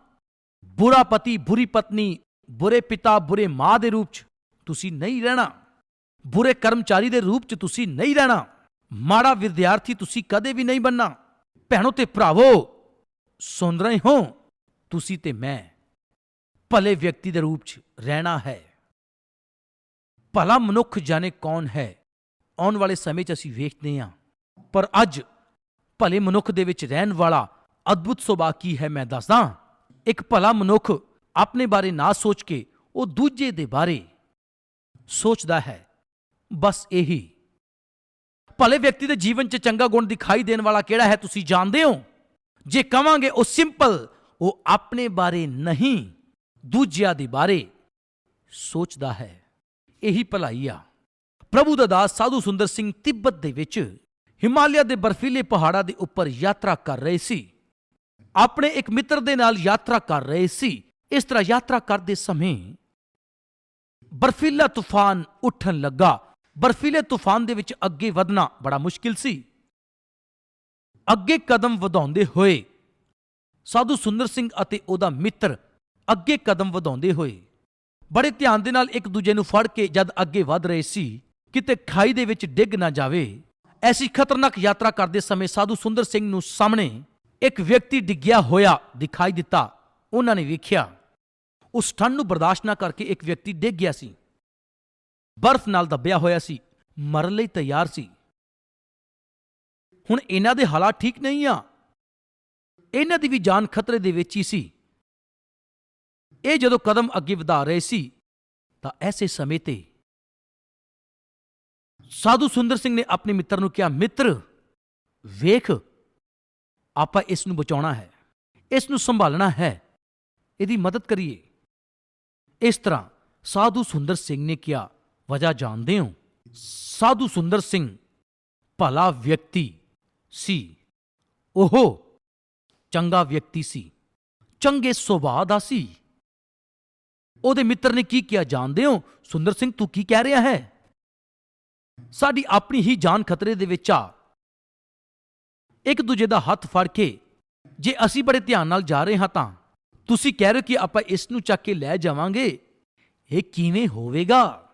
ਬੁਰਾ ਪਤੀ, ਬੁਰੀ ਪਤਨੀ, ਬੁਰੇ ਪਿਤਾ, ਬੁਰੇ ਮਾਂ ਦੇ ਰੂਪ 'ਚ ਤੁਸੀਂ ਨਹੀਂ ਰਹਿਣਾ। ਬੁਰੇ ਕਰਮਚਾਰੀ ਦੇ ਰੂਪ 'ਚ ਤੁਸੀਂ ਨਹੀਂ ਰਹਿਣਾ। ਮਾੜਾ ਵਿਦਿਆਰਥੀ ਤੁਸੀਂ ਕਦੇ ਵੀ ਨਹੀਂ ਬੰਨਾ ਭੈਣੋ ਤੇ ਭਰਾਵੋ ਸੁਣ ਰਹੇ ਹੋ, ਤੁਸੀਂ ਤੇ ਮੈਂ ਭਲੇ ਵਿਅਕਤੀ ਦੇ ਰੂਪ 'ਚ ਰਹਿਣਾ ਹੈ। ਭਲਾ ਮਨੁੱਖ ਜਾਣੇ ਕੌਣ ਹੈ? ਆਉਣ ਵਾਲੇ ਸਮੇਂ 'ਚ ਅਸੀਂ ਵੇਖਦੇ ਹਾਂ। ਪਰ ਅੱਜ ਭਲੇ ਮਨੁੱਖ ਦੇ ਵਿੱਚ ਰਹਿਣ ਵਾਲਾ ਅਦਭੁਤ ਸੁਭਾਅ ਕੀ ਹੈ ਮੈਂ ਦੱਸਦਾ ਇੱਕ ਭਲਾ ਮਨੁੱਖ ਆਪਣੇ ਬਾਰੇ ਨਾ ਸੋਚ ਕੇ ਉਹ ਦੂਜੇ ਦੇ ਬਾਰੇ ਸੋਚਦਾ ਹੈ। ਬਸ ਇਹੀ। ਭਲੇ ਵਿਅਕਤੀ ਦੇ ਜੀਵਨ 'ਚ ਚੰਗਾ ਗੁਣ ਦਿਖਾਈ ਦੇਣ ਵਾਲਾ ਕਿਹੜਾ ਹੈ ਤੁਸੀਂ ਜਾਣਦੇ ਹੋ? ਜੇ ਕਵਾਂਗੇ ਉਹ ਸਿੰਪਲ, ਉਹ ਆਪਣੇ ਬਾਰੇ ਨਹੀਂ, ਦੂਜਿਆਂ ਦੇ ਬਾਰੇ ਸੋਚਦਾ ਹੈ। ਇਹੀ ਭਲਾਈ ਆ। ਪ੍ਰਭੂ ਦਾ ਦਾਸ ਸਾਧੂ ਸੁੰਦਰ ਸਿੰਘ ਤਿੱਬਤ ਦੇ ਵਿੱਚ ਹਿਮਾਲਿਆ ਦੇ ਬਰਫੀਲੇ ਪਹਾੜਾਂ ਦੇ ਉੱਪਰ ਯਾਤਰਾ ਕਰ ਰਹੇ ਸੀ। ਆਪਣੇ ਇੱਕ ਮਿੱਤਰ ਦੇ ਨਾਲ ਯਾਤਰਾ ਕਰ ਰਹੇ ਸੀ। ਇਸ ਤਰ੍ਹਾਂ ਯਾਤਰਾ ਕਰਦੇ ਸਮੇਂ ਬਰਫੀਲਾ ਤੂਫਾਨ ਉੱਠਣ ਲੱਗਾ। ਬਰਫੀਲੇ ਤੂਫਾਨ ਦੇ ਵਿੱਚ ਅੱਗੇ ਵਧਣਾ ਬੜਾ ਮੁਸ਼ਕਿਲ ਸੀ। ਅੱਗੇ ਕਦਮ ਵਧਾਉਂਦੇ ਹੋਏ ਸਾਧੂ ਸੁੰਦਰ ਸਿੰਘ ਅਤੇ ਉਹਦਾ ਮਿੱਤਰ ਅੱਗੇ ਕਦਮ ਵਧਾਉਂਦੇ ਹੋਏ ਬੜੇ ਧਿਆਨ ਦੇ ਨਾਲ ਇੱਕ ਦੂਜੇ ਨੂੰ ਫੜ ਕੇ ਜਦ ਅੱਗੇ ਵਧ ਰਹੇ ਸੀ ਕਿਤੇ ਖਾਈ ਦੇ ਵਿੱਚ ਡਿੱਗ ਨਾ ਜਾਵੇ। ਐਸੀ ਖਤਰਨਾਕ ਯਾਤਰਾ ਕਰਦੇ ਸਮੇਂ ਸਾਧੂ ਸੁੰਦਰ ਸਿੰਘ ਨੂੰ ਸਾਹਮਣੇ ਇੱਕ ਵਿਅਕਤੀ ਡਿੱਗਿਆ ਹੋਇਆ ਦਿਖਾਈ ਦਿੱਤਾ। ਉਹਨਾਂ ਨੇ ਵੇਖਿਆ, ਉਸ ਠੰਡ ਨੂੰ ਬਰਦਾਸ਼ਤ ਨਾ ਕਰਕੇ ਇੱਕ ਵਿਅਕਤੀ ਡਿੱਗ ਗਿਆ ਸੀ। ਬਰਫ਼ ਨਾਲ ਦੱਬਿਆ ਹੋਇਆ ਸੀ, ਮਰਨ ਲਈ ਤਿਆਰ ਸੀ। ਹੁਣ ਇਹਨਾਂ ਦੇ ਹਾਲਾਤ ਠੀਕ ਨਹੀਂ ਆ। ਇਹਨਾਂ ਦੀ ਵੀ ਜਾਨ ਖਤਰੇ ਦੇ ਵਿੱਚ ਹੀ ਸੀ। ਇਹ ਜਦੋਂ ਕਦਮ ਅੱਗੇ ਵਧਾ ਰਹੇ ਸੀ, ਤਾਂ ਐਸੇ ਸਮੇਂ ਤੇ ਸਾਧੂ ਸੁੰਦਰ ਸਿੰਘ ਨੇ ਆਪਣੇ ਮਿੱਤਰ ਨੂੰ ਕਿਹਾ, ਮਿੱਤਰ, ਵੇਖ, ਆਪਾਂ ਇਸ ਨੂੰ ਬਚਾਉਣਾ ਹੈ, ਇਸ ਨੂੰ ਸੰਭਾਲਣਾ ਹੈ, ਇਹਦੀ ਮਦਦ ਕਰੀਏ। ਇਸ ਤਰ੍ਹਾਂ ਸਾਧੂ ਸੁੰਦਰ ਸਿੰਘ ਨੇ ਕਿਹਾ, ਵਜ੍ਹਾ ਜਾਣਦੇ ਹੋ, ਸਾਧੂ ਸੁੰਦਰ ਸਿੰਘ ਭਲਾ ਵਿਅਕਤੀ ਸੀ, ਉਹ ਚੰਗਾ ਵਿਅਕਤੀ ਸੀ, ਚੰਗੇ ਸੁਭਾਅ ਦਾ ਸੀ। ਉਹਦੇ ਮਿੱਤਰ ਨੇ ਕੀ ਕਿਹਾ, ਜਾਣਦੇ ਹੋ ਸੁੰਦਰ ਸਿੰਘ ਤੂੰ ਕੀ ਕਹਿ ਰਿਹਾ ਹੈ? ਸਾਡੀ ਆਪਣੀ ਹੀ ਜਾਨ ਖਤਰੇ ਦੇ ਵਿੱਚ ਆ। ਇੱਕ ਦੂਜੇ ਦਾ ਹੱਥ ਫੜ ਕੇ, ਜੇ ਅਸੀਂ ਬੜੇ ਧਿਆਨ ਨਾਲ ਜਾ ਰਹੇ ਹਾਂ ਤਾਂ, ਤੁਸੀਂ ਕਹਿ ਰਹੇ ਹੋ ਕਿ ਆਪਾਂ ਇਸ ਨੂੰ ਚੱਕ ਕੇ ਲੈ ਜਾਵਾਂਗੇ? ਇਹ ਕਿਵੇਂ ਹੋਵੇਗਾ?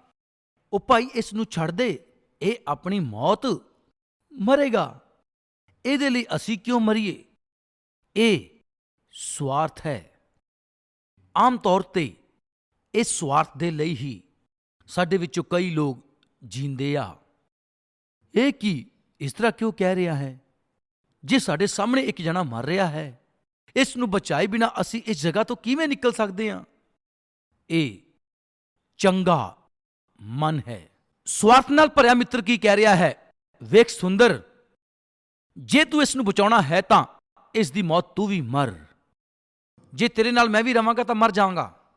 ਉਹ ਭਾਈ ਇਸ ਨੂੰ ਛੱਡ ਦੇ, ਇਹ ਆਪਣੀ ਮੌਤ ਮਰੇਗਾ। ਇਹਦੇ ਲਈ ਅਸੀਂ ਕਿਉਂ ਮਰੀਏ? ਇਹ ਸਵਾਰਥ ਹੈ। ਆਮ ਤੌਰ ਤੇ, ਇਸ ਸਵਾਰਥ ਦੇ ਲਈ ਹੀ ਸਾਡੇ ਵਿੱਚੋਂ ਕਈ ਲੋਕ ਜੀਂਦੇ ਆ। ਇਹ ਕੀ ਇਸ ਤਰ੍ਹਾਂ ਕਿਉਂ ਕਹਿ ਰਿਹਾ ਹੈ? ਜੇ ਸਾਡੇ ਸਾਹਮਣੇ ਇੱਕ ਜਣਾ ਮਰ ਰਿਹਾ ਹੈ, ਇਸ ਨੂੰ ਬਚਾਏ ਬਿਨਾ ਅਸੀਂ ਇਸ ਜਗ੍ਹਾ ਤੋਂ ਕਿਵੇਂ ਨਿਕਲ ਸਕਦੇ ਹਾਂ? ਇਹ ਚੰਗਾ ਮਨ ਹੈ। ਸਵਾਰਥ ਨਾਲ ਭਰਿਆ ਮਿੱਤਰ ਕੀ ਕਹਿ ਰਿਹਾ ਹੈ? ਵੇਖ ਸੁੰਦਰ, ਜੇ ਤੂੰ ਇਸ ਨੂੰ ਬਚਾਉਣਾ ਹੈ ਤਾਂ ਇਸ ਦੀ ਮੌਤ ਤੂੰ ਵੀ ਮਰ। ਜੇ ਤੇਰੇ ਨਾਲ ਮੈਂ ਵੀ ਰਵਾਂਗਾ ਤਾਂ ਮਰ ਜਾਵਾਂਗਾ।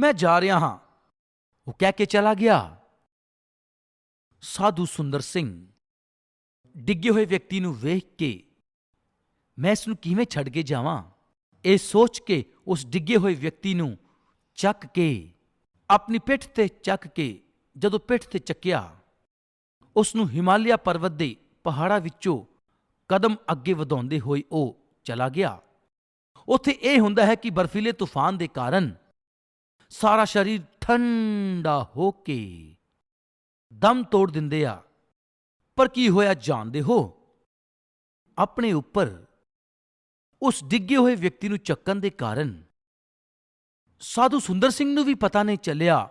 ਮੈਂ ਜਾ ਰਿਹਾ ਹਾਂ। ਉਹ ਕਹਿ ਕੇ ਚਲਾ ਗਿਆ। ਸਾਧੂ ਸੁੰਦਰ ਸਿੰਘ। ਡਿੱਗੇ ਹੋਏ ਵਿਅਕਤੀ ਨੂੰ ਵੇਖ ਕੇ ਮੈਂ ਇਸ ਨੂੰ ਕਿਵੇਂ ਛੱਡ ਕੇ ਜਾਵਾਂ? ਇਹ ਸੋਚ ਕੇ ਉਸ ਡਿੱਗੇ ਹੋਏ ਵਿਅਕਤੀ ਨੂੰ ਚੱਕ ਕੇ, ਆਪਣੀ ਪਿੱਠ ਤੇ ਚੱਕ ਕੇ, ਜਦੋਂ ਪਿੱਠ ਤੇ ਚੱਕਿਆ, ਉਸ ਨੂੰ ਹਿਮਾਲਿਆ ਪਰਬਤ ਦੇ ਪਹਾੜਾਂ ਵਿੱਚੋਂ ਕਦਮ ਅੱਗੇ ਵਧਾਉਂਦੇ ਹੋਏ ਉਹ ਚਲਾ ਗਿਆ। ਉੱਥੇ ਇਹ ਹੁੰਦਾ ਹੈ ਕਿ ਬਰਫੀਲੇ ਤੂਫਾਨ ਦੇ ਕਾਰਨ ਸਾਰਾ ਸਰੀਰ ਠੰਡਾ ਹੋ ਕੇ ਦਮ ਤੋੜ ਦਿੰਦੇ ਆ। ਪਰ ਕੀ ਹੋਇਆ ਜਾਣਦੇ ਹੋ? ਆਪਣੇ ਉੱਪਰ ਉਸ ਡਿੱਗੇ ਹੋਏ ਵਿਅਕਤੀ ਨੂੰ ਚੱਕਣ ਦੇ ਕਾਰਨ ਸਾਧੂ ਸੁੰਦਰ ਸਿੰਘ ਨੂੰ ਵੀ ਪਤਾ ਨਹੀਂ ਚੱਲਿਆ।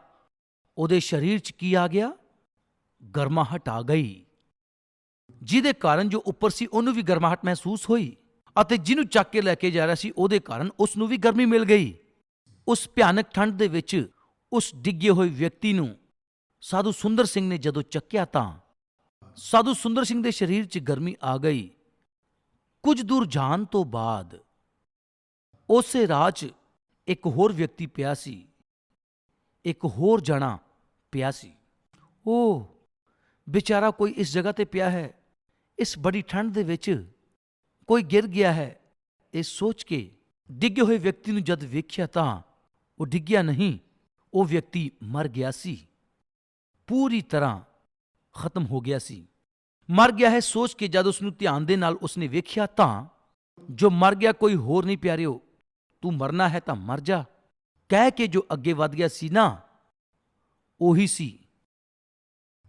ਉਹਦੇ ਸਰੀਰ 'ਚ ਕੀ ਆ ਗਿਆ? ਗਰਮਾਹਟ ਆ ਗਈ। ਜਿਹਦੇ ਕਾਰਨ ਜੋ ਉੱਪਰ ਸੀ ਉਹਨੂੰ ਵੀ ਗਰਮਾਹਟ ਮਹਿਸੂਸ ਹੋਈ ਅਤੇ ਜਿਹਨੂੰ ਚੱਕ ਕੇ ਲੈ ਕੇ ਜਾ ਰਿਹਾ ਸੀ ਉਹਦੇ ਕਾਰਨ ਉਸ ਨੂੰ ਵੀ ਗਰਮੀ ਮਿਲ ਗਈ। ਉਸ ਭਿਆਨਕ ਠੰਡ ਦੇ ਵਿੱਚ ਉਸ ਡਿੱਗੇ ਹੋਏ ਵਿਅਕਤੀ ਨੂੰ ਸਾਧੂ ਸੁੰਦਰ ਸਿੰਘ ਨੇ ਜਦੋਂ ਚੱਕਿਆ ਤਾਂ ਸਾਧੂ ਸੁੰਦਰ ਸਿੰਘ ਦੇ ਸਰੀਰ 'ਚ ਗਰਮੀ ਆ ਗਈ। ਕੁਝ ਦੂਰ ਜਾਣ ਤੋਂ ਬਾਅਦ ਉਸੇ ਰਾਹ 'ਚ ਇੱਕ ਹੋਰ ਵਿਅਕਤੀ ਪਿਆ ਸੀ। ਇੱਕ ਹੋਰ ਜਣਾ ਪਿਆ ਸੀ। ਉਹ ਵਿਚਾਰਾ ਕੋਈ ਇਸ ਜਗ੍ਹਾ ਤੇ ਪਿਆ ਹੈ। ਇਸ ਬੜੀ ਠੰਡ ਦੇ ਵਿੱਚ ਕੋਈ ਗਿਰ ਗਿਆ ਹੈ। ਇਹ ਸੋਚ ਕੇ ਡਿੱਗੇ ਹੋਏ ਵਿਅਕਤੀ ਨੂੰ ਜਦ ਵੇਖਿਆ ਤਾਂ ਉਹ ਡਿੱਗਿਆ ਨਹੀਂ, ਉਹ ਵਿਅਕਤੀ ਮਰ ਗਿਆ ਸੀ। ਪੂਰੀ ਤਰ੍ਹਾਂ ਖਤਮ ਹੋ ਗਿਆ ਸੀ। ਮਰ ਗਿਆ ਹੈ ਸੋਚ ਕੇ ਜਦ ਉਸ ਨੂੰ ਧਿਆਨ ਦੇ ਨਾਲ ਉਸਨੇ ਵੇਖਿਆ ਤਾਂ, ਜੋ ਮਰ ਗਿਆ ਕੋਈ ਹੋਰ ਨਹੀਂ ਪਿਆਰਿਓ, ਤੂੰ ਮਰਨਾ ਹੈ ਤਾਂ ਮਰ ਜਾ। ਕਹਿ ਕੇ ਜੋ ਅੱਗੇ ਵਧ ਗਿਆ ਸੀ ਨਾ, ਉਹੀ ਸੀ।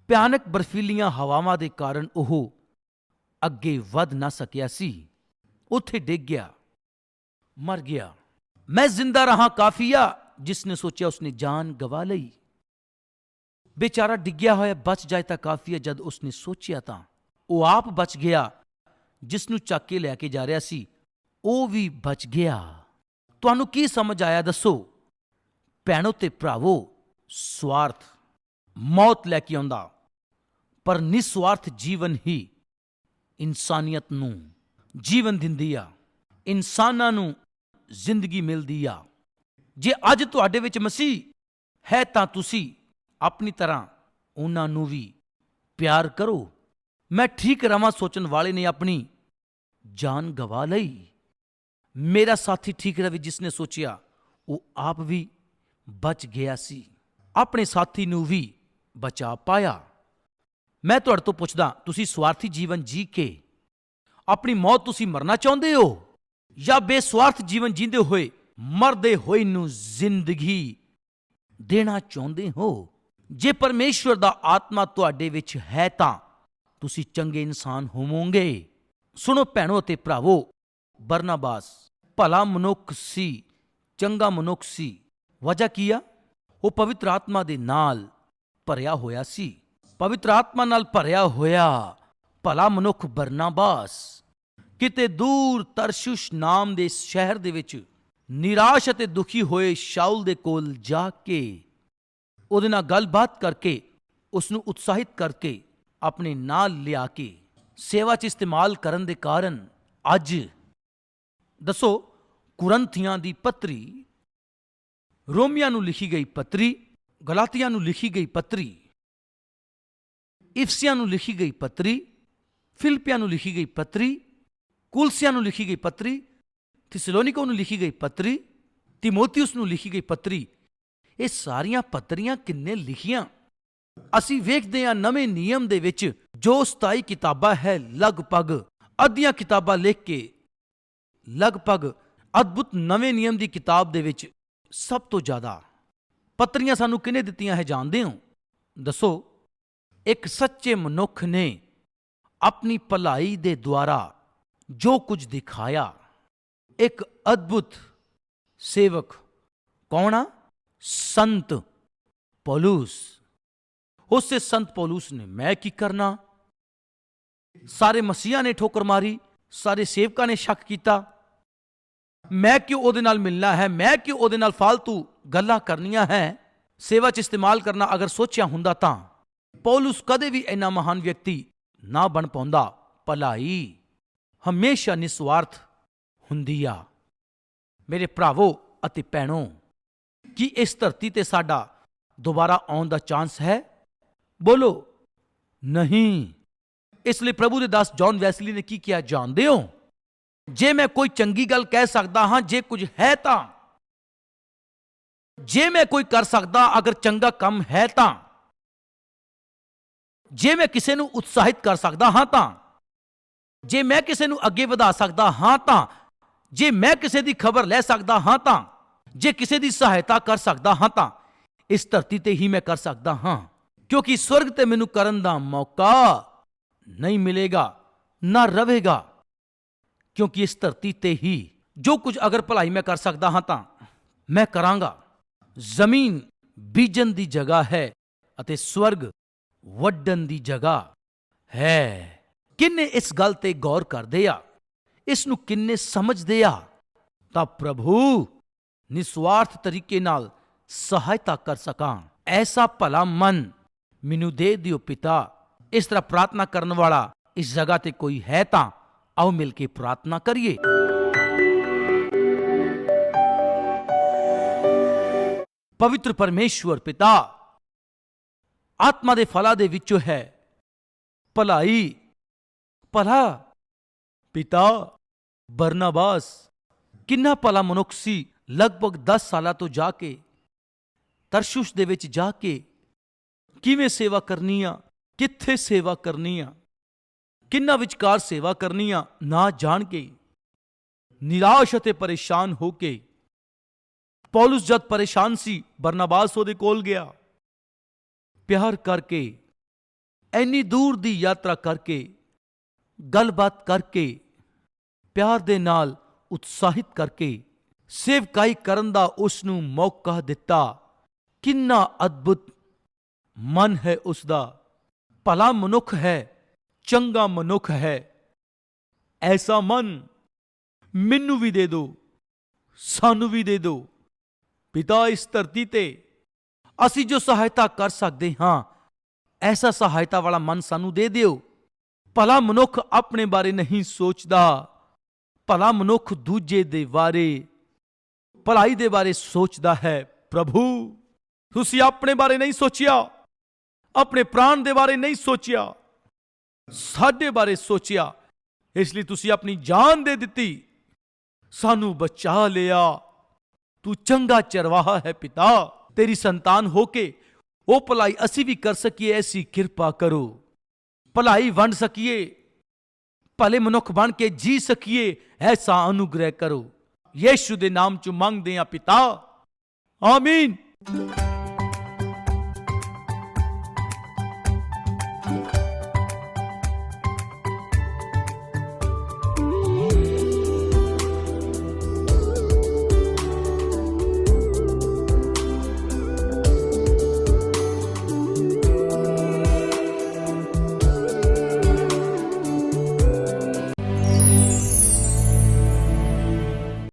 ਭਿਆਨਕ ਬਰਫੀਲੀਆਂ ਹਵਾਵਾਂ ਦੇ ਕਾਰਨ ਉਹ ਅੱਗੇ ਵਧ ਨਾ ਸਕਿਆ ਸੀ। ਉੱਥੇ ਡਿੱਗ ਗਿਆ, ਮਰ ਗਿਆ। ਮੈਂ ਜ਼ਿੰਦਾ ਰਹਾ ਕਾਫੀਆ, ਜਿਸ ਨੇ ਸੋਚਿਆ ਉਸਨੇ ਜਾਨ ਗਵਾ ਲਈ। ਬੇਚਾਰਾ ਡਿੱਗਿਆ ਹੋਇਆ ਬਚ ਜਾਏ ਤਾਂ ਕਾਫੀ ਕਾਫੀਆ ਜਦ ਉਸਨੇ ਸੋਚਿਆ ਤਾਂ ਉਹ ਆਪ ਬਚ ਗਿਆ ਜਿਸ ਨੂੰ ਚੱਕ ਕੇ ਲੈ ਕੇ ਜਾ ਰਿਹਾ ਸੀ ਉਹ ਵੀ ਬਚ ਗਿਆ ਤੁਹਾਨੂੰ ਕੀ ਸਮਝ ਆਇਆ ਦੱਸੋ ਭੈਣੋ ਤੇ ਭਰਾਵੋ ਸਵਾਰਥ ਮੌਤ ਲੈ ਕੇ ਆਉਂਦਾ ਪਰ ਨਿਸਵਾਰਥ ਜੀਵਨ ਹੀ ਇਨਸਾਨੀਅਤ ਨੂੰ ਜੀਵਨ ਦਿੰਦੀ ਆ ਇਨਸਾਨਾਂ ਨੂੰ ਜ਼ਿੰਦਗੀ ਮਿਲਦੀ ਆ ਜੇ ਅੱਜ ਤੁਹਾਡੇ ਵਿੱਚ ਮਸੀਹ ਹੈ ਤਾਂ ਤੁਸੀਂ ਆਪਣੀ ਤਰ੍ਹਾਂ ਉਹਨਾਂ ਨੂੰ ਵੀ ਪਿਆਰ ਕਰੋ। ਮੈਂ ਠੀਕ ਰਵਾਂ ਸੋਚਣ ਵਾਲੇ ਨੇ ਆਪਣੀ ਜਾਨ ਗਵਾ ਲਈ। ਮੇਰਾ ਸਾਥੀ ਠੀਕ ਰਵੇ ਜਿਸ ਨੇ ਸੋਚਿਆ, ਉਹ ਆਪ ਵੀ ਬਚ ਗਿਆ ਸੀ। ਆਪਣੇ ਸਾਥੀ ਨੂੰ ਵੀ ਬਚਾ ਪਾਇਆ। ਮੈਂ ਤੁਹਾਡੇ ਤੋਂ ਪੁੱਛਦਾ, ਤੁਸੀਂ ਸਵਾਰਥੀ ਜੀਵਨ ਜੀ ਕੇ ਆਪਣੀ ਮੌਤ ਤੁਸੀਂ ਮਰਨਾ ਚਾਹੁੰਦੇ ਹੋ? ਜਾਂ ਬੇਸਵਾਰਥ ਜੀਵਨ ਜੀਂਦੇ ਹੋਏ ਮਰਦੇ ਹੋਏ ਨੂੰ ਜ਼ਿੰਦਗੀ ਦੇਣਾ ਚਾਹੁੰਦੇ ਹੋ? ਜੇ ਪਰਮੇਸ਼ਵਰ ਦਾ ਆਤਮਾ ਤੁਹਾਡੇ ਵਿੱਚ ਹੈ ਤਾਂ ਤੁਸੀਂ ਚੰਗੇ ਇਨਸਾਨ ਹੋਵੋਗੇ। ਸੁਣੋ ਭੈਣੋ ਅਤੇ ਭਰਾਵੋ, ਬਰਨਾਬਾਸ, ਭਲਾ ਮਨੁੱਖ ਸੀ, ਚੰਗਾ ਮਨੁੱਖ ਸੀ। ਵਜ੍ਹਾ ਕੀ ਆ? ਉਹ ਪਵਿੱਤਰ ਆਤਮਾ ਦੇ ਨਾਲ ਭਰਿਆ ਹੋਇਆ ਸੀ। ਪਵਿੱਤਰ ਆਤਮਾ ਨਾਲ ਭਰਿਆ ਹੋਇਆ ਭਲਾ ਮਨੁੱਖ ਬਰਨਾਬਾਸ। ਕਿਤੇ ਦੂਰ ਤਰਸ਼ੁਸ਼ ਨਾਮ ਦੇ ਸ਼ਹਿਰ ਦੇ ਵਿੱਚ ਨਿਰਾਸ਼ ਅਤੇ ਦੁਖੀ ਹੋਏ ਸ਼ਾਉਲ ਦੇ ਕੋਲ ਜਾ ਕੇ ਉਹਦੇ ਨਾਲ ਗੱਲਬਾਤ ਕਰਕੇ ਉਸ ਨੂੰ ਉਤਸ਼ਾਹਿਤ ਕਰਕੇ ਆਪਣੇ ਨਾਲ ਲਿਆ ਕੇ ਸੇਵਾ 'ਚ ਇਸਤੇਮਾਲ ਕਰਨ ਦੇ ਕਾਰਨ ਅੱਜ ਦੱਸੋ, ਕੁਰੰਥੀਆਂ ਦੀ ਪੱਤਰੀ, ਰੋਮੀਆਂ ਨੂੰ ਲਿਖੀ ਗਈ ਪੱਤਰੀ, ਗਲਾਤੀਆਂ ਨੂੰ ਲਿਖੀ ਗਈ ਪੱਤਰੀ, ਇਫਸੀਆਂ ਨੂੰ ਲਿਖੀ ਗਈ ਪੱਤਰੀ, ਫਿਲਪੀਆਂ ਨੂੰ ਲਿਖੀ ਗਈ ਪੱਤਰੀ, ਕੁਲਸੀਆਂ ਨੂੰ ਲਿਖੀ ਗਈ ਪੱਤਰੀ, ਥਿਸਲੋਨੀਕੋ ਨੂੰ ਲਿਖੀ ਗਈ ਪੱਤਰੀ, ਤਿਮੋਥਿਉਸ ਨੂੰ ਲਿਖੀ ਗਈ ਪੱਤਰੀ ਇਹ ਸਾਰੀਆਂ ਪੱਤਰੀਆਂ ਕਿੰਨੇ ਲਿਖੀਆਂ। ਅਸੀਂ ਵੇਖਦੇ ਹਾਂ ਨਵੇਂ ਨਿਯਮ ਦੇ ਵਿੱਚ ਜੋ 27 ਕਿਤਾਬਾਂ ਹੈ ਲਗਭਗ, ਅੱਧੀਆਂ ਕਿਤਾਬਾਂ ਲਿਖ ਕੇ, ਲਗਭਗ ਅਦਭੁਤ ਨਵੇਂ ਨਿਯਮ ਦੀ ਕਿਤਾਬ ਦੇ ਵਿੱਚ ਸਭ ਤੋਂ ਜ਼ਿਆਦਾ। ਪੱਤਰੀਆਂ ਸਾਨੂੰ ਕਿਹਨੇ ਦਿੱਤੀਆਂ ਹੈ ਜਾਣਦੇ ਹੋ? ਦੱਸੋ। ਇੱਕ ਸੱਚੇ ਮਨੁੱਖ ਨੇ ਆਪਣੀ ਭਲਾਈ ਦੇ ਦੁਆਰਾ ਜੋ ਕੁਝ ਦਿਖਾਇਆ। ਇੱਕ ਅਦਭੁਤ ਸੇਵਕ ਕੌਣ ਆ ਸੰਤ ਪੌਲੂਸ। ਉਸੇ ਸੰਤ ਪੌਲੂਸ ਨੇ ਮੈਂ ਕੀ ਕਰਨਾ? ਸਾਰੇ ਮਸੀਹਾਂ ਨੇ ਠੋਕਰ ਮਾਰੀ, ਸਾਰੇ ਸੇਵਕਾਂ ਨੇ ਸ਼ੱਕ ਕੀਤਾ। ਮੈਂ ਕਿਉਂ ਉਹਦੇ ਨਾਲ ਮਿਲਣਾ ਹੈ? ਮੈਂ ਕਿਉਂ ਉਹਦੇ ਨਾਲ ਫालतू ਗੱਲਾਂ ਕਰਨੀਆਂ ਹੈ? ਸੇਵਾ 'ਚ ਇਸਤੇਮਾਲ ਕਰਨਾ ਅਗਰ ਸੋਚਿਆ ਹੁੰਦਾ ਤਾਂ। ਪੌਲਸ ਕਦੇ ਵੀ ਇੰਨਾ ਮਹਾਨ ਵਿਅਕਤੀ ਨਾ ਬਣ ਪਾਉਂਦਾ। ਭਲਾਈ ਹਮੇਸ਼ਾ ਨਿਸਵਾਰਥ ਹੁੰਦੀ ਆ। ਮੇਰੇ ਭਰਾਵੋ ਅਤੇ ਭੈਣੋ ਕੀ ਇਸ ਧਰਤੀ ਤੇ ਸਾਡਾ ਦੁਬਾਰਾ ਆਉਣ ਦਾ ਚਾਂਸ ਹੈ? ਬੋਲੋ, ਨਹੀਂ। ਇਸ ਲਈ ਪ੍ਰਭੂ ਦੇ ਦਾਸ ਜੌਨ ਵੈਸਲੀ ਨੇ ਕੀ ਕਿਹਾ, ਜਾਣਦੇ ਹੋ? ਜੇ ਮੈਂ ਕੋਈ ਚੰਗੀ ਗੱਲ ਕਹਿ ਸਕਦਾ ਹਾਂ, ਜੇ ਕੁਝ ਹੈ ਤਾਂ। ਜੇ ਮੈਂ ਕੋਈ ਕਰ ਸਕਦਾ, ਅਗਰ ਚੰਗਾ ਕੰਮ ਹੈ ਤਾਂ। ਜੇ ਮੈਂ ਕਿਸੇ ਨੂੰ ਉਤਸ਼ਾਹਿਤ ਕਰ ਸਕਦਾ ਹਾਂ ਤਾਂ। ਜੇ ਮੈਂ ਕਿਸੇ ਨੂੰ ਅੱਗੇ ਵਧਾ ਸਕਦਾ ਹਾਂ ਤਾਂ। ਜੇ ਮੈਂ ਕਿਸੇ ਦੀ ਖਬਰ ਲੈ ਸਕਦਾ ਹਾਂ ਤਾਂ। ਜੇ ਕਿਸੇ ਦੀ ਸਹਾਇਤਾ ਕਰ ਸਕਦਾ ਹਾਂ ਤਾਂ ਇਸ ਧਰਤੀ ਤੇ ਹੀ ਮੈਂ ਕਰ ਸਕਦਾ ਹਾਂ। ਕਿਉਂਕਿ ਸਵਰਗ ਤੇ ਮੈਨੂੰ ਕਰਨ ਦਾ ਮੌਕਾ ਨਹੀਂ ਮਿਲੇਗਾ, ਨਾ ਰਹੇਗਾ ਕਿਉਂਕਿ ਇਸ ਧਰਤੀ ਤੇ ਹੀ ਜੋ ਕੁਝ ਅਗਰ ਭਲਾਈ ਮੈਂ ਕਰ ਸਕਦਾ ਹਾਂ ਤਾਂ ਮੈਂ ਕਰਾਂਗਾ। ਜ਼ਮੀਨ ਬੀਜਣ ਦੀ ਜਗ੍ਹਾ ਹੈ ਅਤੇ ਸਵਰਗ ਵੱਢਣ ਦੀ ਜਗ੍ਹਾ ਹੈ। ਕਿੰਨੇ ਇਸ ਗੱਲ ਤੇ ਗੌਰ ਕਰਦੇ ਆ? ਇਸ ਨੂੰ ਕਿੰਨੇ ਸਮਝਦੇ ਆ? ਤਾਂ ਪ੍ਰਭੂ ਨਿਸਵਾਰਥ ਤਰੀਕੇ ਨਾਲ ਸਹਾਇਤਾ ਕਰ ਸਕਾਂ। ਐਸਾ ਭਲਾ ਮਨ ਮੈਨੂੰ ਦੇ ਦਿਓ ਪਿਤਾ। ਇਸ ਤਰ੍ਹਾਂ ਪ੍ਰਾਰਥਨਾ ਕਰਨ ਵਾਲਾ ਇਸ ਜਗ੍ਹਾ ਤੇ ਕੋਈ ਹੈ ਤਾਂ ਆਓ ਮਿਲ ਕੇ ਪ੍ਰਾਰਥਨਾ ਕਰੀਏ। ਪਵਿੱਤਰ ਪਰਮੇਸ਼ਵਰ ਪਿਤਾ, ਆਤਮਾ ਦੇ ਫਲਾਂ ਦੇ ਵਿੱਚੋਂ ਹੈ ਭਲਾਈ। ਭਲਾ ਪਿਤਾ ਬਰਨਾਬਾਸ, ਕਿੰਨਾ ਭਲਾ ਮਨੁੱਖ ਸੀ। ਲਗਭਗ 10 ਸਾਲਾਂ ਤੋਂ ਜਾ ਕੇ, ਤਰਸ਼ੁਸ਼ ਦੇ ਵਿੱਚ ਜਾ ਕੇ, ਕਿਵੇਂ ਸੇਵਾ ਕਰਨੀ ਆ, ਕਿੱਥੇ ਸੇਵਾ ਕਰਨੀ ਆ, ਕਿੰਨਾ ਵਿਚਕਾਰ ਸੇਵਾ ਕਰਨੀ ਆ, ਨਾ ਜਾਣ ਕੇ, ਨਿਰਾਸ਼ ਅਤੇ ਪਰੇਸ਼ਾਨ ਹੋ ਕੇ, ਪੌਲਸ ਜਦ ਪਰੇਸ਼ਾਨ ਸੀ, ਬਰਨਾਬਾਸ ਉਹਦੇ ਕੋਲ ਗਿਆ। ਪਿਆਰ ਕਰਕੇ ਐਨੀ ਦੂਰ ਦੀ ਯਾਤਰਾ ਕਰਕੇ, ਗੱਲਬਾਤ ਕਰਕੇ, ਪਿਆਰ ਦੇ ਨਾਲ ਉਤਸ਼ਾਹਿਤ ਕਰਕੇ ਸੇਵਕਾਈ ਕਰਨ ਦਾ ਉਸ ਨੂੰ ਮੌਕਾ ਦਿੱਤਾ। ਕਿੰਨਾ ਅਦਭੁਤ ਮਨ ਹੈ ਉਸ ਦਾ ਭਲਾ ਮਨੁੱਖ ਹੈ, ਚੰਗਾ ਮਨੁੱਖ ਹੈ। ਐਸਾ ਮਨ ਮੈਨੂੰ ਵੀ ਦੇ ਦਿਓ ਸਾਨੂੰ ਵੀ ਦੇ ਦਿਓ ਪਿਤਾ ਇਸ ਧਰਤੀ ਤੇ, ਅਸੀਂ ਜੋ ਸਹਾਇਤਾ ਕਰ ਸਕਦੇ ਹਾਂ, ਐਸਾ ਸਹਾਇਤਾ ਵਾਲਾ ਮਨ ਸਾਨੂੰ ਦੇ ਦਿਓ। ਭਲਾ ਮਨੁੱਖ ਆਪਣੇ ਬਾਰੇ ਨਹੀਂ ਸੋਚਦਾ, ਭਲਾ ਮਨੁੱਖ ਦੂਜੇ ਦੇ ਬਾਰੇ ਭਲਾਈ ਦੇ ਬਾਰੇ ਸੋਚਦਾ ਹੈ, ਪ੍ਰਭੂ। ਤੁਸੀਂ ਆਪਣੇ ਬਾਰੇ ਨਹੀਂ ਸੋਚਿਆ, ਆਪਣੇ ਪ੍ਰਾਣ ਦੇ ਬਾਰੇ ਨਹੀਂ ਸੋਚਿਆ, ਸਾਡੇ ਬਾਰੇ ਸੋਚਿਆ। ਇਸ ਲਈ ਤੁਸੀਂ ਆਪਣੀ ਜਾਨ ਦੇ ਦਿੱਤੀ। ਸਾਨੂੰ ਬਚਾ ਲਿਆ। ਤੂੰ ਚੰਗਾ ਚਰਵਾਹਾ ਹੈ ਪਿਤਾ। ਤੇਰੀ ਸੰਤਾਨ ਹੋ ਕੇ ਉਹ ਭਲਾਈ ਅਸੀਂ ਵੀ ਕਰ ਸਕੀਏ, ਐਸੀ ਕਿਰਪਾ ਕਰੋ। ਭਲਾਈ ਵੰਡ ਸਕੀਏ। ਭਲੇ ਮਨੁੱਖ ਬਣ ਕੇ ਜੀ ਸਕੀਏ, ਐਸਾ ਅਨੁਗ੍ਰਹਿ ਕਰੋ। ਯੀਸ਼ੂ ਦੇ ਨਾਮ ਚ ਮੰਗਦੇ ਆ ਪਿਤਾ। ਆਮੀਨ।